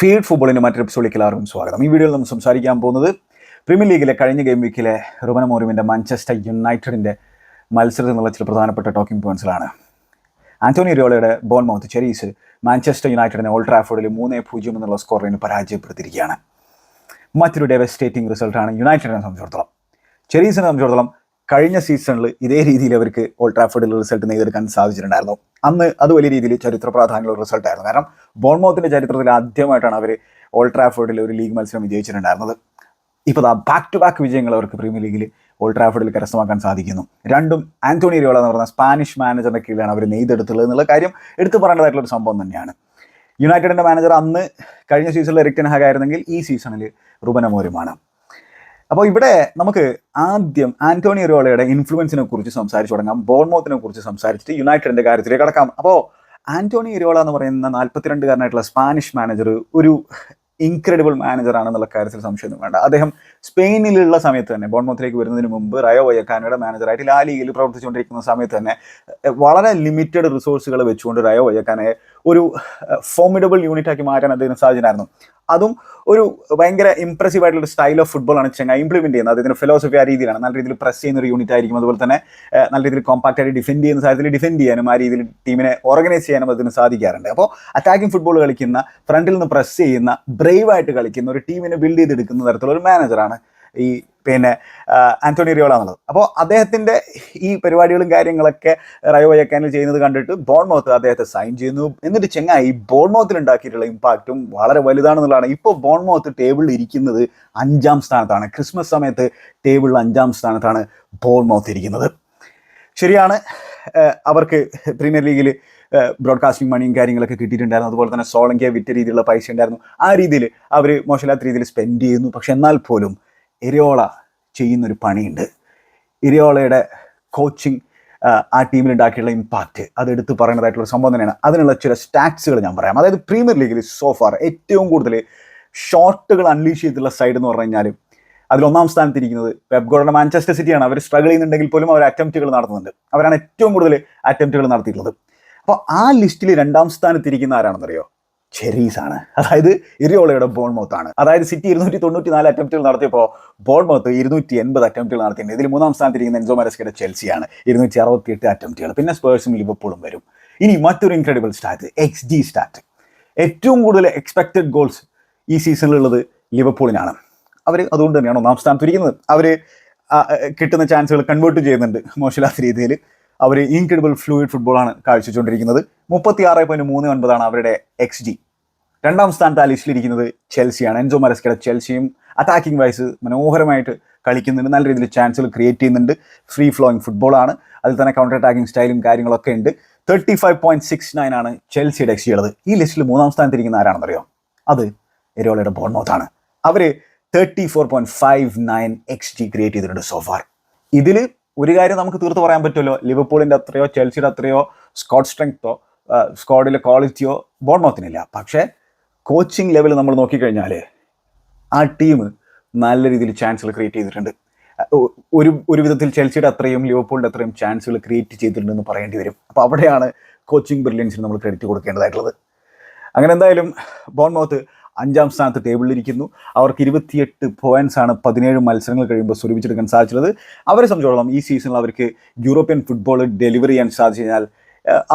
Field ഫുട്ബോളിന്റെ മറ്റൊരു എപ്പിസോഡിലേക്ക് എല്ലാവർക്കും സ്വാഗതം. ഈ വീഡിയോയിൽ നമ്മൾ സംസാരിക്കാൻ പോകുന്നത് പ്രീമിയർ ലീഗിലെ കഴിഞ്ഞ ഗെയിം വീക്കിലെ റുബന മോറിമിന്റെ മാഞ്ചസ്റ്റർ യുണൈറ്റഡിന്റെ മത്സരത്തിൽ നിന്നുള്ള ചില പ്രധാനപ്പെട്ട ടോക്കിംഗ് പോയിന്റ്സിലാണ് ആന്റോണി റിയോളയുടെ ബോൺ മൗത്ത് ചെരീസ് മാഞ്ചസ്റ്റർ യുണൈറ്റഡിനെ ഓൾഡ് ട്രാഫോർഡിൽ മൂന്ന് പൂജ്യം എന്നുള്ള സ്കോറിന് പരാജയപ്പെടുത്തിയിരിക്കുകയാണ്. മറ്റൊരു ഡെവസ്റ്റേറ്റിംഗ് റിസൾട്ടാണ് യുണൈറ്റഡിനെ സംബന്ധിച്ചിടത്തോളം. ചെരീസിനെ സംബന്ധിച്ചിടത്തോളം കഴിഞ്ഞ സീസണിൽ ഇതേ രീതിയിൽ അവർക്ക് ഓൾഡ് ട്രാഫോർഡിൽ റിസൾട്ട് നേടിയെടുക്കാൻ സാധിച്ചിട്ടുണ്ടായിരുന്നു. അന്ന് അത് വലിയ രീതിയിൽ ചരിത്ര പ്രാധാന്യമുള്ള റിസൾട്ടായിരുന്നു കാരണം ബോൺമൗത്തിന്റെ ചരിത്രത്തിൽ ആദ്യമായിട്ടാണ് അവർ ഓൾഡ് ട്രാഫോർഡിൽ ഒരു ലീഗ് മത്സരം വിജയിച്ചിട്ടുണ്ടായിരുന്നത്. ഇപ്പോൾ ആ ബാക്ക് ടു ബാക്ക് വിജയങ്ങൾ അവർക്ക് പ്രീമിയർ ലീഗിൽ ഓൾഡ് ട്രാഫോർഡിൽ കരസ്ഥമാക്കാൻ സാധിക്കുന്നു. രണ്ടും ആന്റോണി റിയോള എന്ന് പറഞ്ഞ സ്പാനിഷ് മാനേജറിന്റെ കീഴിലാണ് അവർ നെയ്തെടുത്തുള്ളത് എന്നുള്ള കാര്യം എടുത്തു പറയേണ്ടതായിട്ടുള്ള ഒരു സംഭവം തന്നെയാണ്. യുണൈറ്റഡിന്റെ മാനേജർ അന്ന് കഴിഞ്ഞ സീസണിൽ എറിക്ടൻ ഹാഗ് ആയിരുന്നെങ്കിൽ ഈ സീസണിൽ റുബൻ അമോരുമാണ് അപ്പോൾ ഇവിടെ നമുക്ക് ആദ്യം ആന്റോണി റിയോളയുടെ ഇൻഫ്ലുവൻസിനെ കുറിച്ച് സംസാരിച്ചു തുടങ്ങാം. ബോൺമോത്തിനെ കുറിച്ച് സംസാരിച്ചിട്ട് യുണൈറ്റഡിന്റെ കാര്യത്തിലേക്ക് കടക്കാം. അപ്പോൾ ആന്റോണി റിയോള എന്ന് പറയുന്ന നാൽപ്പത്തിരണ്ടുകാരനായിട്ടുള്ള സ്പാനിഷ് മാനേജർ ഒരു ഇൻക്രെഡിബിൾ മാനേജർ ആണെന്നുള്ള കാര്യത്തിൽ സംശയമൊന്നും വേണ്ട. അദ്ദേഹം സ്പെയിനിലുള്ള സമയത്ത് തന്നെ ബോൺമോത്തിലേക്ക് വരുന്നതിന് മുമ്പ് റയോ വയക്കാനയുടെ മാനേജറായിട്ട് ലാ ലീഗിൽ പ്രവർത്തിച്ചുകൊണ്ടിരിക്കുന്ന സമയത്ത് തന്നെ വളരെ ലിമിറ്റഡ് റിസോഴ്സുകൾ വെച്ചുകൊണ്ട് റയോ വയക്കാനെ ഒരു ഫോമിഡബിൾ യൂണിറ്റാക്കി മാറ്റാൻ അദ്ദേഹം സാധിച്ചിട്ടുണ്ടായിരുന്നു അതും ഒരു ഭയങ്കര ഇംപ്രസീവ് ആയിട്ടുള്ള സ്റ്റൈൽ ഓഫ് ഫുട്ബോൾ ആണ് ചെങ്ങ ഇംപ്ലിമെന്റ് ചെയ്യുന്നത്. അതിന്റെ ഫിലോസഫി ആ രീതിയിലാണ്. നല്ല രീതിയിൽ പ്രസ് ചെയ്യുന്ന ഒരു യൂണിറ്റ് ആയിരിക്കും. അതുപോലെ തന്നെ നല്ല രീതിയിൽ കോമ്പാക്ട് ആയിട്ട് ഡിഫെൻഡ് ചെയ്യുന്ന സാഹചര്യത്തിൽ ഡിഫെൻഡ് ചെയ്യാനും ആ രീതിയിൽ ടീമിനെ ഓർഗനൈസ് ചെയ്യാനും അതിന് സാധിക്കാറുണ്ട്. അപ്പോൾ അറ്റാക്കിംഗ് ഫുട്ബോൾ കളിക്കുന്ന ഫ്രണ്ടിൽ നിന്ന് പ്രസ് ചെയ്യുന്ന ബ്രേവ് ആയിട്ട് കളിക്കുന്ന ഒരു ടീമിനെ ബിൽഡ് ചെയ്തെടുക്കുന്ന തരത്തിലുള്ള ഒരു മാനേജറാണ് ഈ പിന്നെ ആന്റോണി റിയോള എന്നുള്ളത്. അപ്പോൾ അദ്ദേഹത്തിന്റെ ഈ പരിപാടികളും കാര്യങ്ങളൊക്കെ റയോ വയക്കാനിൽ ചെയ്യുന്നത് കണ്ടിട്ട് ബോൺമൗത്ത് അദ്ദേഹത്തെ സൈൻ ചെയ്യുന്നു. എന്നിട്ട് ചെങ്ങായി ബോൺമൗത്തിൽ ഉണ്ടാക്കിയിട്ടുള്ള ഇമ്പാക്റ്റും വളരെ വലുതാണെന്നുള്ളതാണ്. ഇപ്പോൾ ബോൺമൗത്ത് ടേബിളിൽ ഇരിക്കുന്നത് അഞ്ചാം സ്ഥാനത്താണ്. ക്രിസ്മസ് സമയത്ത് ടേബിളിൽ അഞ്ചാം സ്ഥാനത്താണ് ബോൺമൗത്ത് ഇരിക്കുന്നത്. ശരിയാണ്. അവർക്ക് പ്രീമിയർ ലീഗിൽ ബ്രോഡ്കാസ്റ്റിംഗ് മണിയും കാര്യങ്ങളൊക്കെ കിട്ടിയിട്ടുണ്ടായിരുന്നു. അതുപോലെ തന്നെ സോളങ്കിയ വിറ്റ രീതിയിലുള്ള പൈസ ഉണ്ടായിരുന്നു. ആ രീതിയിൽ അവർ മോശമില്ലാത്ത രീതിയിൽ സ്പെൻഡ് ചെയ്യുന്നു. പക്ഷെ എന്നാൽ പോലും എരിയോള ചെയ്യുന്നൊരു പണിയുണ്ട്. എരിയോളയുടെ കോച്ചിങ് ആ ടീമിൽ ഉണ്ടാക്കിയുള്ള ഇമ്പാക്റ്റ് അത് എടുത്ത് പറയുന്നതായിട്ടുള്ള ഒരു സംഭവം തന്നെയാണ്. അതിനുള്ള ചില സ്റ്റാറ്റ്സുകൾ ഞാൻ പറയാം. അതായത് പ്രീമിയർ ലീഗിൽ സോഫാർ ഏറ്റവും കൂടുതൽ ഷോട്ടുകൾ അൺലീഷ് ചെയ്തിട്ടുള്ള സൈഡ് എന്ന് പറഞ്ഞു കഴിഞ്ഞാൽ അതിൽ ഒന്നാം സ്ഥാനത്തിരിക്കുന്നത് വെബ്ഗോളുടെ മാഞ്ചസ്റ്റർ സിറ്റിയാണ് അവർ സ്ട്രഗിൾ ചെയ്യുന്നുണ്ടെങ്കിൽ പോലും അവർ അറ്റംപ്റ്റുകൾ നടത്തുന്നുണ്ട്. അവരാണ് ഏറ്റവും കൂടുതൽ അറ്റംപ്റ്റുകൾ നടത്തിയിട്ടുള്ളത്. അപ്പോൾ ആ ലിസ്റ്റിൽ രണ്ടാം സ്ഥാനത്തിരിക്കുന്ന ആരാണെന്നറിയോ? ചെറീസ് ആണ്. അതായത് ഇറിയോളയുടെ ബോൺമൗത്ത് ആണ് അതായത് സിറ്റി ഇരുന്നൂറ്റി തൊണ്ണൂറ്റി നാല് അറ്റംപ്റ്റുകൾ നടത്തിയപ്പോൾ ബോൺമൗത്ത് ഇരുന്നൂറ്റി എൺപത് അറ്റംപ്റ്റുകൾ നടത്തിയിട്ടുണ്ട്. ഇതിൽ മൂന്നാം സ്ഥാനത്തിരിക്കുന്ന എൻസോ മരസ്കയുടെ ചെൽസിയാണ്. ഇരുന്നൂറ്റി അറുപത്തി എട്ട് അറ്റംപ്റ്റുകൾ. പിന്നെ സ്പേഴ്സും ലിവർപൂളും വരും. ഇനി മറ്റൊരു incredible stat x G stat ഏറ്റവും കൂടുതൽ എക്സ്പെക്റ്റഡ് ഗോൾസ് ഈ സീസണിലുള്ളത് ലിവർപൂളിനാണ്. അവർ അതുകൊണ്ട് തന്നെയാണ് ഒന്നാം സ്ഥാനത്ത് ഇരിക്കുന്നത്. അവർ കിട്ടുന്ന ചാൻസുകൾ കൺവേർട്ട് ചെയ്യുന്നുണ്ട് മോശമില്ലാത്ത രീതിയിൽ. അവർ ഇൻക്രെഡിബിൾ ഫ്ലൂയിഡ് ഫുട്ബോളാണ് കാഴ്ചവെച്ചുകൊണ്ടിരിക്കുന്നത്. മുപ്പത്തി ആറ് പോയിന്റ് മൂന്ന് ഒൻപതാണ് അവരുടെ എക്സ് ജി രണ്ടാം സ്ഥാനത്ത് ആ ലിസ്റ്റിലിരിക്കുന്നത് ചെൽസിയാണ്. എൻജോ മരസ്കയുടെ ചെൽസിയും അറ്റാക്കിംഗ് വൈസ് മനോഹരമായിട്ട് കളിക്കുന്നുണ്ട്. നല്ല രീതിയിൽ ചാൻസുകൾ ക്രിയേറ്റ് ചെയ്യുന്നുണ്ട്. ഫ്രീ ഫ്ലോയിങ് ഫുട്ബോളാണ് അതിൽ തന്നെ കൗണ്ടർ അറ്റാക്കിംഗ് സ്റ്റൈലും കാര്യങ്ങളൊക്കെ ഉണ്ട്. Thirty five point six nine ആണ് ചെൽസിയുടെ എക്സ് ഉള്ളത്. ഈ ലിസ്റ്റിൽ മൂന്നാം സ്ഥാനത്തിരിക്കുന്ന ആരാണെന്നറിയോ? അത് എരോളയുടെ ബോൺമൗത്താണ് അവർ thirty four point five nine x G create ചെയ്തിട്ടുണ്ട് സോഫാർ ഇതിൽ ഒരു കാര്യം നമുക്ക് തീർത്ത് പറയാൻ പറ്റുമല്ലോ? ലിവർപൂളിന്റെ അത്രയോ ചെൽസിയുടെ അത്രയോ സ്കോഡ് സ്ട്രെങ്തോ സ്കോഡിലെ ക്വാളിറ്റിയോ ബോൺമൗത്തിനില്ല. പക്ഷേ കോച്ചിങ് ലെവൽ നമ്മൾ നോക്കിക്കഴിഞ്ഞാൽ ആ ടീം നല്ല രീതിയിൽ ചാൻസുകൾ ക്രിയേറ്റ് ചെയ്തിട്ടുണ്ട്. ഒരു ഒരു വിധത്തിൽ ചെൽസിയുടെ അത്രയും ലിവർപൂളിന്റെ അത്രയും ചാൻസുകൾ ക്രിയേറ്റ് ചെയ്തിട്ടുണ്ടെന്ന് പറയേണ്ടി വരും. അപ്പോൾ അവിടെയാണ് കോച്ചിങ് ബ്രില്യൻസിന് നമ്മൾ ക്രെഡിറ്റ് കൊടുക്കേണ്ടതായിട്ടുള്ളത്. അങ്ങനെ എന്തായാലും ബോൺമൗത്ത് അഞ്ചാം സ്ഥാനത്ത് ടേബിളിലിരിക്കുന്നു അവർക്ക് ഇരുപത്തിയെട്ട് പോയിന്റ്സ് ആണ് പതിനേഴ് മത്സരങ്ങൾ കഴിയുമ്പോൾ സ്വരൂപിച്ചെടുക്കാൻ സാധിച്ചത്. അവരെ സംബന്ധിച്ചോളം ഈ സീസണിൽ അവർക്ക് യൂറോപ്യൻ ഫുട്ബോൾ ഡെലിവറി ചെയ്യാൻ സാധിച്ചു കഴിഞ്ഞാൽ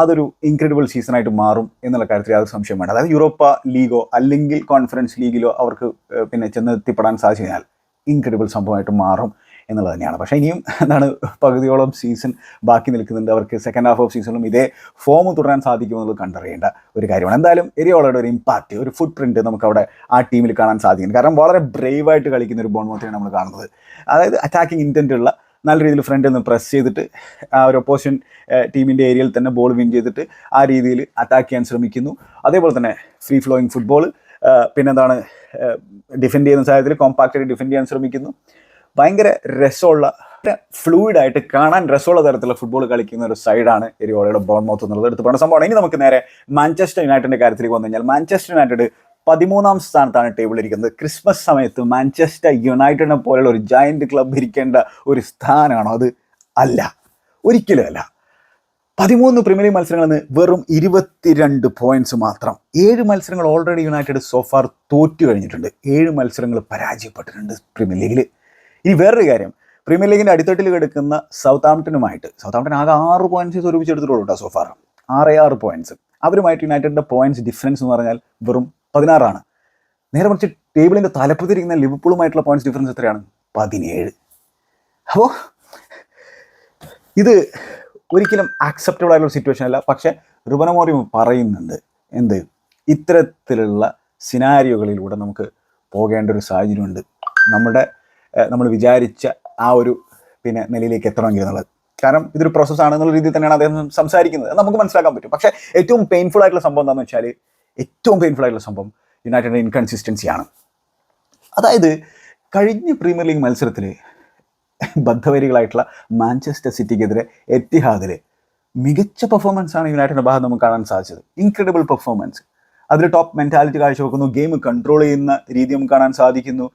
അതൊരു ഇൻക്രെഡിബിൾ സീസണായിട്ട് മാറും എന്നുള്ള കാര്യത്തിൽ യാതൊരു സംശയം വേണ്ട. അതായത് യൂറോപ്പ ലീഗോ അല്ലെങ്കിൽ കോൺഫറൻസ് ലീഗിലോ അവർക്ക് പിന്നെ ചെന്നെത്തിപ്പെടാൻ സാധിച്ചു കഴിഞ്ഞാൽ ഇൻക്രെഡിബിൾ സംഭവമായിട്ട് മാറും. എന്നുള്ളത് തന്നെയാണ്. പക്ഷേ ഇനിയും എന്താണ് പകുതിയോളം സീസൺ ബാക്കി നിൽക്കുന്നുണ്ട്. അവർക്ക് സെക്കൻഡ് ഹാഫ് ഓഫ് സീസണിലും ഇതേ ഫോം തുടരാൻ സാധിക്കുമെന്നുള്ളത് കണ്ടറിയേണ്ട ഒരു കാര്യമാണ്. എന്തായാലും എരിയോളയുടെ ഒരു ഇമ്പാക്റ്റ് ഒരു ഫുട് പ്രിന്റ് നമുക്ക് അവിടെ ആ ടീമിൽ കാണാൻ സാധിക്കും. കാരണം വളരെ ബ്രേവായിട്ട് കളിക്കുന്ന ഒരു ബോൺമോത്തിനാണ് നമ്മൾ കാണുന്നത്. അതായത് അറ്റാക്കിംഗ് ഇന്റന്റ് ഉള്ള നല്ല രീതിയിൽ ഫ്രണ്ടിൽ നിന്ന് പ്രസ് ചെയ്തിട്ട് ആ ഒരു ഒപ്പോസിഷൻ ടീമിന്റെ ഏരിയയിൽ തന്നെ ബോൾ വിൻ ചെയ്തിട്ട് ആ രീതിയിൽ അറ്റാക്ക് ചെയ്യാൻ ശ്രമിക്കുന്നു. അതേപോലെ തന്നെ ഫ്രീ ഫ്ലോയിങ് ഫുട്ബോൾ പിന്നെന്താണ് ഡിഫെൻഡ് ചെയ്യുന്ന സാഹചര്യത്തിൽ കോമ്പാക്റ്റായിട്ട് ഡിഫെൻഡ് ചെയ്യാൻ ശ്രമിക്കുന്നു. ഭയങ്കര രസമുള്ള ഫ്ലൂയിഡ് ആയിട്ട് കാണാൻ രസമുള്ള തരത്തിലുള്ള ഫുട്ബോൾ കളിക്കുന്ന ഒരു സൈഡാണ് എരിയോളയുടെ ബോൺമൗത്ത് എന്നുള്ളത് എടുത്ത് പറഞ്ഞ സംഭവമാണ്. ഇനി നമുക്ക് നേരെ മാഞ്ചസ്റ്റർ യുണൈറ്റഡിന്റെ കാര്യത്തിലേക്ക് വന്നു കഴിഞ്ഞാൽ മാഞ്ചസ്റ്റർ യുണൈറ്റഡ് പതിമൂന്നാം സ്ഥാനത്താണ് ടേബിൾ ഇരിക്കുന്നത്. ക്രിസ്മസ് സമയത്ത് മാഞ്ചസ്റ്റർ യുണൈറ്റഡിനെ പോലുള്ള ഒരു ജയന്റ് ക്ലബ് ഇരിക്കേണ്ട ഒരു സ്ഥാനമാണോ? അത് അല്ല. ഒരിക്കലും അല്ല. പതിമൂന്ന് പ്രീമിയർ ലീഗ് മത്സരങ്ങളിൽ നിന്ന് വെറും ഇരുപത്തിരണ്ട് പോയിന്റ്സ് മാത്രം ഏഴ് മത്സരങ്ങൾ ഓൾറെഡി യുണൈറ്റഡ് സോഫാർ തോറ്റു കഴിഞ്ഞിട്ടുണ്ട്. ഏഴ് മത്സരങ്ങൾ പരാജയപ്പെട്ടിട്ടുണ്ട് പ്രീമിയർ ലീഗിൽ ഇനി വേറൊരു കാര്യം. പ്രീമിയർ ലീഗിന്റെ അടിത്തട്ടിൽ കിടക്കുന്ന സൗത്ത് ആംപ്ടണുമായിട്ട് സൗത്ത് ആംപ്ടൺ ആകെ ആറ് പോയിന്റ്സ് സ്വരൂപിച്ചെടുത്തിട്ടുള്ളൂ സോഫാർ ആറ് ആറ് പോയിന്റ്സ് അവരുമായിട്ട് യുണൈറ്റഡിന്റെ പോയിന്റ്സ് ഡിഫറൻസ് എന്ന് പറഞ്ഞാൽ വെറും പതിനാറാണ്. നേരെ മറിച്ച് ടേബിളിന്റെ തലപ്പത്തിരിക്കുന്ന ലിവർപൂളുമായിട്ടുള്ള പോയിന്റ്സ് ഡിഫറൻസ് എത്രയാണ്? പതിനേഴ്. അപ്പോൾ ഇത് ഒരിക്കലും ആക്സെപ്റ്റബിൾ ആയിട്ടുള്ള സിറ്റുവേഷൻ അല്ല. പക്ഷേ റുബനമോറിയം പറയുന്നുണ്ട് എന്ത്? ഇത്തരത്തിലുള്ള സിനാരിയോകളിലൂടെ നമുക്ക് പോകേണ്ട ഒരു സാഹചര്യമുണ്ട്. നമ്മുടെ നമ്മൾ വിചാരിച്ച ആ ഒരു പിന്നെ നിലയിലേക്ക് എത്തണമെങ്കിൽ എന്നുള്ളത്. കാരണം ഇതൊരു പ്രോസസ്സ് ആണെന്നുള്ള രീതിയിൽ തന്നെയാണ് അദ്ദേഹം സംസാരിക്കുന്നത്. നമുക്ക് മനസ്സിലാക്കാൻ പറ്റും. പക്ഷേ ഏറ്റവും പെയിൻഫുൾ ആയിട്ടുള്ള സംഭവം എന്താണെന്ന് വെച്ചാൽ ഏറ്റവും പെയിൻഫുൾ ആയിട്ടുള്ള സംഭവം യുണൈറ്റഡിന്റെ ഇൻകൺസിസ്റ്റൻസിയാണ് അതായത് കഴിഞ്ഞ പ്രീമിയർ ലീഗ് മത്സരത്തിൽ ബദ്ധവരികളായിട്ടുള്ള മാഞ്ചസ്റ്റർ സിറ്റിക്കെതിരെ എത്തിഹാദിൽ മികച്ച പെർഫോമൻസ് ആണ് യുണൈറ്റഡിന്റെ ഭാഗത്ത് നമുക്ക് കാണാൻ സാധിച്ചത്. ഇൻക്രെഡിബിൾ പെർഫോമൻസ് അതിൽ ടോപ്പ് മെന്റാലിറ്റി കാഴ്ചവെക്കുന്നു. ഗെയിം കൺട്രോൾ ചെയ്യുന്ന രീതി നമുക്ക് കാണാൻ സാധിക്കുന്നു.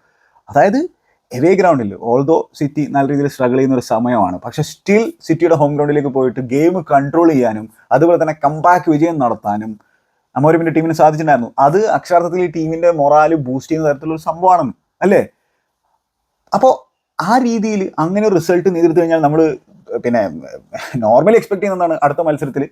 അതായത് എവേ ഗ്രൗണ്ടിൽ ഓൾദോ സിറ്റി നല്ല രീതിയിൽ സ്ട്രഗിൾ ചെയ്യുന്ന ഒരു സമയമാണ് പക്ഷേ സ്റ്റിൽ സിറ്റിയുടെ ഹോം ഗ്രൗണ്ടിലേക്ക് പോയിട്ട് ഗെയിം കൺട്രോൾ ചെയ്യാനും അതുപോലെ തന്നെ കംബാക്ക് വിജയം നടത്താനും അമോരമിന്റെ ടീമിന് സാധിച്ചിട്ടുണ്ടായിരുന്നു. അത് അക്ഷരാർത്ഥത്തിൽ ഈ ടീമിന്റെ മൊറാൽ ബൂസ്റ്റ് ചെയ്യുന്ന തരത്തിലുള്ള സംഭവമാണ് അല്ലേ? അപ്പോൾ ആ രീതിയിൽ അങ്ങനെ ഒരു റിസൾട്ട് നേരിട്ട് കഴിഞ്ഞാൽ നമ്മൾ പിന്നെ നോർമലി എക്സ്പെക്ട് ചെയ്യുന്നതാണ് അടുത്ത മത്സരത്തിൽ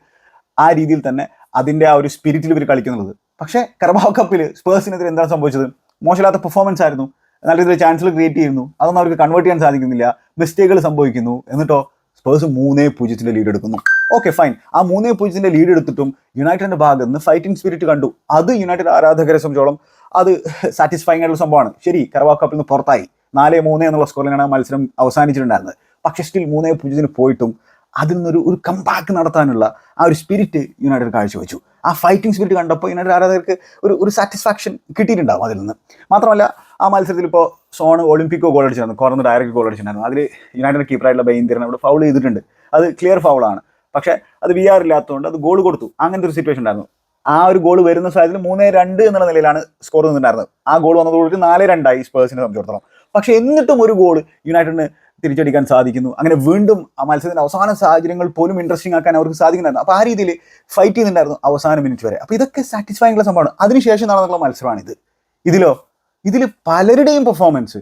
ആ രീതിയിൽ തന്നെ അതിന്റെ ആ ഒരു സ്പിരിറ്റിൽ ഇവർ കളിക്കുന്നുള്ളത് പക്ഷേ കർബാവ് കപ്പിൽ സ്പേഴ്സിനെതിരെ എന്താണ് സംഭവിച്ചത്? മോശമില്ലാത്ത പെർഫോമൻസ് ആയിരുന്നു. നല്ല രീതിയിൽ ചാൻസുകൾ ക്രിയേറ്റ് ചെയ്യുന്നു. അതൊന്നും അവർക്ക് കൺവേർട്ട് ചെയ്യാൻ സാധിക്കുന്നില്ല. മിസ്റ്റേക്കുകൾ സംഭവിക്കുന്നു. എന്നിട്ടോ സ്പേഴ്സ് മൂന്നേ പൂജ്യത്തിന്റെ ലീഡ് എടുക്കുന്നു. ഓക്കെ ഫൈൻ ആ മൂന്നേ പൂജ്യത്തിന്റെ ലീഡ് എടുത്തിട്ടും യുണൈറ്റഡിന്റെ ഭാഗത്ത് നിന്ന് ഫൈറ്റിംഗ് സ്പിരിറ്റ് കണ്ടു. അത് യുണൈറ്റഡ് ആരാധകരെ സംബന്ധിച്ചോളം അത് സാറ്റിസ്ഫൈങ് ആയിട്ടുള്ള സംഭവമാണ്. ശരി കർവാ കപ്പിൽ നിന്ന് പുറത്തായി. നാല് മൂന്ന് എന്നുള്ള സ്കോറിലാണ് മത്സരം അവസാനിച്ചിട്ടുണ്ടായിരുന്നത്. പക്ഷേ സ്റ്റിൽ മൂന്നേ പൂജ്യത്തിന് പോയിട്ടും അതിൽ നിന്നൊരു ഒരു കമ്പാക്ക് നടത്താനുള്ള ആ ഒരു സ്പിരിറ്റ് യുണൈറ്റഡ് കാഴ്ചവെച്ചു. ആ ഫൈറ്റിംഗ് സ്പിരിറ്റ് കണ്ടപ്പോൾ യുണൈറ്റഡ് ആരാധകർക്ക് ഒരു ഒരു സാറ്റിസ്ഫാക്ഷൻ കിട്ടിയിട്ടുണ്ടാവും അതിൽ നിന്ന്. മാത്രമല്ല ആ മത്സരത്തിൽ ഇപ്പോൾ സോൺ ഒളിമ്പിക്കോ ഗോൾ അടിച്ചിരുന്നു. കോർണർ ഡയറക്റ്റ് ഗോൾ അടിച്ചിട്ടുണ്ടായിരുന്നു. അതിൽ യുണൈറ്റഡ് കീപ്പറായിട്ടുള്ള ബൈന്ദിരൻ അവിടെ ഫൗൾ ചെയ്തിട്ടുണ്ട്. അത് ക്ലിയർ ഫൗളാണ് പക്ഷേ അത് വി ആർ ഇല്ലാത്തതുകൊണ്ട് അത് ഗോൾ കൊടുത്തു. അങ്ങനത്തെ ഒരു സിറ്റുവേഷൻ ഉണ്ടായിരുന്നു. ആ ഒരു ഗോൾ വരുന്ന സാഹചര്യത്തിൽ മൂന്നേ രണ്ട് എന്നുള്ള നിലയിലാണ് സ്കോർ നിന്നിട്ടുണ്ടായിരുന്നത്. ആ ഗോൾ വന്നതോടുകൂടി നാല് രണ്ടായി സ്പേഴ്സിനെ സംബന്ധിച്ചിടത്തോളം. പക്ഷേ എന്നിട്ടും ഒരു ഗോൾ യുണൈറ്റഡിന് തിരിച്ചടിക്കാൻ സാധിക്കുന്നു. അങ്ങനെ വീണ്ടും ആ മത്സരത്തിന്റെ അവസാന സാഹചര്യങ്ങൾ പോലും ഇൻട്രസ്റ്റിംഗ് ആക്കാൻ അവർക്ക് സാധിക്കുന്നുണ്ടായിരുന്നു. അപ്പോൾ ആ രീതിയിൽ ഫൈറ്റ് ചെയ്യുന്നുണ്ടായിരുന്നു അവസാന മിനിറ്റ് വരെ. അപ്പോൾ ഇതൊക്കെ സാറ്റിസ്ഫൈങ് ഉള്ള സംഭവമാണ്. അതിനുശേഷം നടന്നുള്ള ഇത് ഇതിലോ ഇതിൽ പലരുടെയും പെർഫോമൻസ്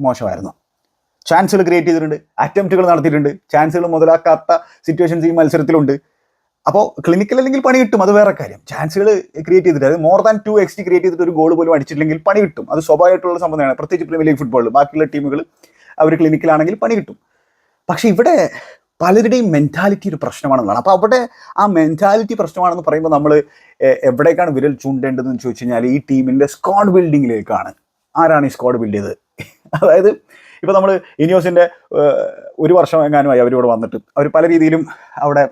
മോശമായിരുന്നു. ചാൻസുകൾ ക്രിയേറ്റ് ചെയ്തിട്ടുണ്ട്. അറ്റംപ്റ്റുകൾ നടത്തിയിട്ടുണ്ട്. ചാൻസുകൾ മുതലാക്കാത്ത സിറ്റുവേഷൻസ് ഈ മത്സരത്തിലുണ്ട്. അപ്പോൾ ക്ലിനിക്കൽ അല്ലെങ്കിൽ പണി കിട്ടും. അത് വേറെ കാര്യം. ചാൻസുകൾ ക്രിയേറ്റ് ചെയ്തിട്ട് അത് more than two x create ചെയ്തിട്ട് ഒരു ഗോൾ പോലും അടിച്ചിട്ടില്ലെങ്കിൽ പണി കിട്ടും. അത് സ്വാഭാവികമായിട്ടുള്ള സംബന്ധമാണ് പ്രത്യേകിച്ച് പ്രീമിയർ ലീഗ് ഫുട്ബോളിൽ ബാക്കിയുള്ള ടീമുകൾ അവർ ക്ലിനിക്കിലാണെങ്കിൽ പണി കിട്ടും. പക്ഷേ ഇവിടെ പലരുടെയും മെന്റാലിറ്റി ഒരു പ്രശ്നമാണെന്നാണ്. അപ്പോൾ അവിടെ ആ മെന്റാലിറ്റി പ്രശ്നമാണെന്ന് പറയുമ്പോൾ നമ്മൾ എവിടേക്കാണ് വിരൽ ചൂണ്ടേണ്ടതെന്ന് ചോദിച്ചു കഴിഞ്ഞാൽ ഈ ടീമിന്റെ സ്ക്വാഡ് ബിൽഡിങ്ങിലേക്കാണ് ആരാണ് ഈ സ്ക്വാഡ് ബിൽഡ് ചെയ്തത്? അതായത് ഇപ്പോൾ നമ്മൾ ഇനിയോസിന്റെ ഒരു വർഷം എങ്ങാനുമായി അവരിവിടെ വന്നിട്ട് അവർ പല രീതിയിലും അവിടെ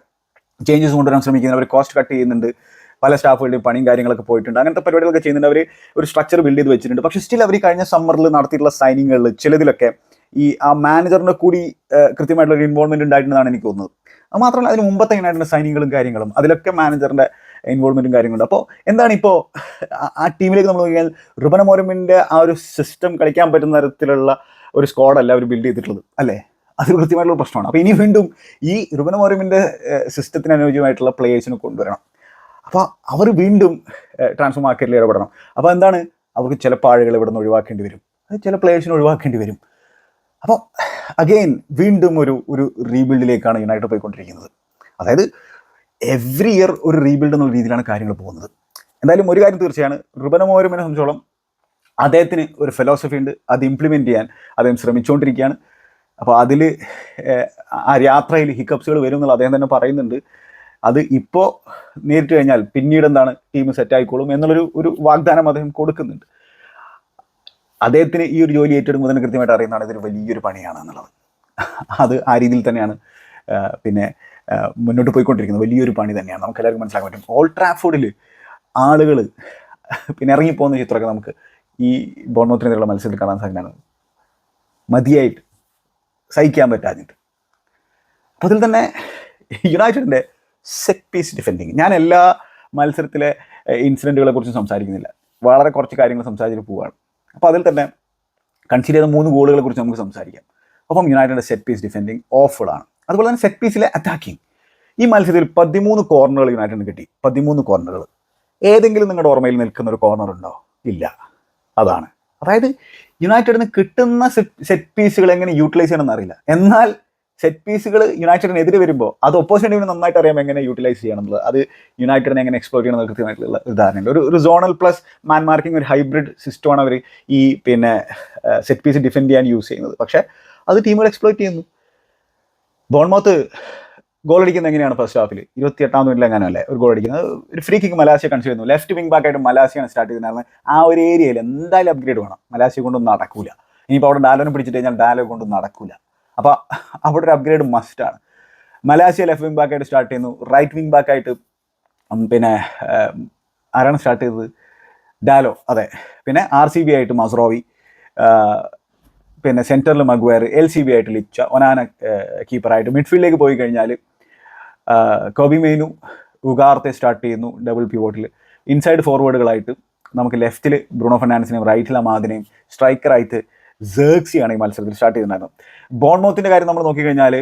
ചേഞ്ചസ് കൊണ്ടുവരാൻ ശ്രമിക്കുന്നത് അവർ കോസ്റ്റ് കട്ട് ചെയ്യുന്നുണ്ട്. പല സ്റ്റാഫുകളുടെയും പണിയും കാര്യങ്ങളൊക്കെ പോയിട്ടുണ്ട്. അങ്ങനത്തെ പരിപാടികളൊക്കെ ചെയ്യുന്നുണ്ട്. അവർ ഒരു സ്ട്രക്ചർ ബിൽഡ് ചെയ്ത് വെച്ചിട്ടുണ്ട്. പക്ഷേ സ്റ്റിൽ അവർ കഴിഞ്ഞ സമ്മറിൽ നടത്തിയിട്ടുള്ള സൈനിങ്ങുകളിൽ ചിലതിലൊക്കെ ഈ ആ മാനേജറിന്റെ കൂടി കൃത്യമായിട്ടുള്ള ഒരു ഇൻവോൾവ്മെന്റ് ഉണ്ടായിട്ടുണ്ടെന്നാണ് എനിക്ക് തോന്നുന്നത്. അത് മാത്രമല്ല അതിന് മുമ്പത്തെ യുണൈറ്റഡിന്റെ സൈനിങ്ങുകളും കാര്യങ്ങളും അതിലൊക്കെ മാനേജറിന്റെ ഇൻവോൾവ്മെന്റും കാര്യങ്ങളുണ്ട് അപ്പോൾ എന്താണ് ഇപ്പോൾ ആ ടീമിലേക്ക് നമ്മൾ നോക്കിയാൽ റുബന മോരമിന്റെ ആ ഒരു സിസ്റ്റം കളിക്കാൻ പറ്റുന്ന തരത്തിലുള്ള ഒരു സ്ക്വാഡല്ല അവർ ബിൽഡ് ചെയ്തിട്ടുള്ളത് അല്ലേ? അത് കൃത്യമായിട്ടുള്ള പ്രശ്നമാണ്. അപ്പോൾ ഇനി വീണ്ടും ഈ റുബന മോരമിന്റെ സിസ്റ്റത്തിന് അനുയോജ്യമായിട്ടുള്ള പ്ലേയേഴ്സിനെ കൊണ്ടുവരണം. അപ്പോൾ അവർ വീണ്ടും ട്രാൻസ്ഫർ മാർക്കറ്റിൽ ഇടപെടണം. അപ്പോൾ എന്താണ്? അവർക്ക് ചില പാഴുകൾ ഇവിടെ നിന്ന് ഒഴിവാക്കേണ്ടി വരും. ചില പ്ലേയേഴ്സിനെ ഒഴിവാക്കേണ്ടി വരും. അപ്പോൾ അഗെയിൻ വീണ്ടും ഒരു ഒരു റീബിൽഡിലേക്കാണ് യുണൈറ്റഡ് പോയിക്കൊണ്ടിരിക്കുന്നത്. അതായത് എവ്രി ഇയർ ഒരു റീബിൽഡ് എന്നുള്ള രീതിയിലാണ് കാര്യങ്ങൾ പോകുന്നത്. എന്തായാലും ഒരു കാര്യം തീർച്ചയാണ്. റുബനമോരമിനെ സംബന്ധിച്ചോളം അദ്ദേഹത്തിന് ഒരു ഫിലോസഫി ഉണ്ട്. അത് ഇംപ്ലിമെന്റ് ചെയ്യാൻ അദ്ദേഹം ശ്രമിച്ചുകൊണ്ടിരിക്കുകയാണ് അപ്പോൾ അതിൽ ആ യാത്രയിൽ ഹിക്കപ്സുകൾ വരും എന്നുള്ള അദ്ദേഹം തന്നെ പറയുന്നുണ്ട്. അത് ഇപ്പോൾ നേരിട്ട് കഴിഞ്ഞാൽ പിന്നീട് എന്താണ് ടീം സെറ്റ് ആയിക്കോളും എന്നുള്ളൊരു ഒരു വാഗ്ദാനം അദ്ദേഹം കൊടുക്കുന്നുണ്ട്. അദ്ദേഹത്തിന് ഈ ഒരു ജോലി ഏറ്റെടുക്കുമ്പോൾ തന്നെ കൃത്യമായിട്ട് അറിയുന്നതാണ് ഇതൊരു വലിയൊരു പണിയാണ് എന്നുള്ളത്. അത് ആ രീതിയിൽ തന്നെയാണ് പിന്നെ മുന്നോട്ട് പോയിക്കൊണ്ടിരിക്കുന്നത്. വലിയൊരു പണി തന്നെയാണ്. നമുക്ക് എല്ലാവർക്കും മനസ്സിലാക്കാൻ പറ്റും. ഓൾ ട്രാഫോർഡിൽ ആളുകൾ പിന്നെ ഇറങ്ങിപ്പോകുന്ന ചിത്രമൊക്കെ നമുക്ക് ഈ ബോൺമോത്തിനെതിരെയുള്ള മത്സരത്തിൽ കാണാൻ സാധിക്കുന്നതാണ്. മതിയായിട്ട് സഹിക്കാൻ പറ്റാഞ്ഞിട്ട്. അപ്പോൾ അതിൽ തന്നെ യുണൈറ്റഡിന്റെ സെറ്റ് പീസ് ഡിഫെൻഡിങ് ഞാൻ എല്ലാ മത്സരത്തിലെ ഇൻസിഡന്റുകളെ കുറിച്ചും സംസാരിക്കുന്നില്ല. വളരെ കുറച്ച് കാര്യങ്ങൾ സംസാരിച്ചിട്ട് പോവുകയാണ് അപ്പോൾ അതിൽ തന്നെ കൺസിഡർ ചെയ്ത മൂന്ന് ഗോളുകളെ കുറിച്ച് നമുക്ക് സംസാരിക്കാം. അപ്പം യുണൈറ്റഡ് സെറ്റ് പീസ് ഡിഫെൻഡിങ് ഓഫുകളാണ് അതുപോലെ തന്നെ സെറ്റ് പീസിലെ അറ്റാക്കിങ് ഈ മത്സരത്തിൽ പതിമൂന്ന് കോർണറുകൾ യുണൈറ്റഡിന് കിട്ടി. പതിമൂന്ന് കോർണറുകൾ ഏതെങ്കിലും നിങ്ങളുടെ ഓർമ്മയിൽ നിൽക്കുന്ന ഒരു കോർണർ ഉണ്ടോ? ഇല്ല. അതാണ്. അതായത് യുണൈറ്റഡിന് കിട്ടുന്ന സെറ്റ് പീസുകൾ എങ്ങനെ യൂട്ടിലൈസ് ചെയ്യണമെന്ന് അറിയില്ല. എന്നാൽ സെറ്റ് പീസുകൾ യുണൈറ്റഡിനെതിരെ വരുമ്പോൾ അത് ഓപ്പോസിറ്റ് നന്നായിട്ട് അറിയാം എങ്ങനെ യൂട്ടിലൈസ് ചെയ്യണം എന്നുള്ളത്. അത് യുണൈറ്റഡിനെ എങ്ങനെ എക്സ്പ്ലോർ ചെയ്യണം കൃത്യമായിട്ടുള്ള ഉദാഹരണമുണ്ട് ഒരു ഒരു സോണൽ പ്ലസ് മാൻ മാർക്കിംഗ് ഒരു ഹൈബ്രിഡ് സിസ്റ്റമാണ് അവർ ഈ പിന്നെ സെറ്റ് പീസ് ഡിഫെൻഡ് ചെയ്യാൻ യൂസ് ചെയ്യുന്നത്. പക്ഷേ അത് ടീമുകൾ എക്സ്പ്ലോർ ചെയ്യുന്നു. ബോൺമൗത്ത് ഗോൾ അടിക്കുന്നത് എങ്ങനെയാണ് ഫസ്റ്റ് ഹാഫിൽ ഇരുപത്തി എട്ടാം മിനിറ്റിൽ എങ്ങനെ അല്ലേ? ഒരു ഗോൾ അടിക്കുന്നത്. ഒരു ഫ്രീ കിക്ക് മലാസിയ കൺസിഡർ ചെയ്യുന്നു. ലെഫ്റ്റ് വിംഗ് ബാക്ക് ആയിട്ട് മലാസിയാണ് സ്റ്റാർട്ട് ചെയ്തിട്ടുണ്ടായിരുന്നത് ആ ഒരു ഏരിയയിൽ എന്തായാലും അപ്ഗ്രേഡ് വേണം. മലാസിയ കൊണ്ടൊന്നും നടക്കൂല. ഇനിയിപ്പോൾ അവിടെ ഡാലോനെ പിടിച്ചിട്ട് കഴിഞ്ഞാൽ ഡാലോ കൊണ്ടൊന്നും നടക്കൂല. അപ്പോൾ അവിടെ ഒരു അപ്ഗ്രേഡ് മസ്റ്റാണ് മലാസിയ ലെഫ്റ്റ് വിങ് ബാക്കായിട്ട് സ്റ്റാർട്ട് ചെയ്യുന്നു. റൈറ്റ് വിങ് ബാക്കായിട്ട് പിന്നെ ആരാണ് സ്റ്റാർട്ട് ചെയ്തത്? ഡാലോ അതെ. പിന്നെ ആർ സി ബി ആയിട്ട് മസ്റോവി പിന്നെ സെന്ററിൽ മഗ്വയർ എൽ സി ബി ആയിട്ട് ലിച്ച ഒനാന കീപ്പറായിട്ട് മിഡ്ഫീൽഡിലേക്ക് പോയി കഴിഞ്ഞാൽ കോബി മെയിനു ഉഗാർത്തെ സ്റ്റാർട്ട് ചെയ്യുന്നു ഡബിൾ പിവോട്ടിൽ ഇൻസൈഡ് ഫോർവേഡുകളായിട്ട് നമുക്ക് ലെഫ്റ്റിൽ ബ്രൂണോ ഫെർണാൻസിനെയും റൈറ്റിൽ അമാദിനെയും സ്ട്രൈക്കറായിട്ട് ജേർക്സിയാണ് ഈ മത്സരത്തിൽ സ്റ്റാർട്ട് ചെയ്തിട്ടുണ്ടായിരുന്നത് ബോൺമൗത്തിന്റെ കാര്യം നമ്മൾ നോക്കിക്കഴിഞ്ഞാൽ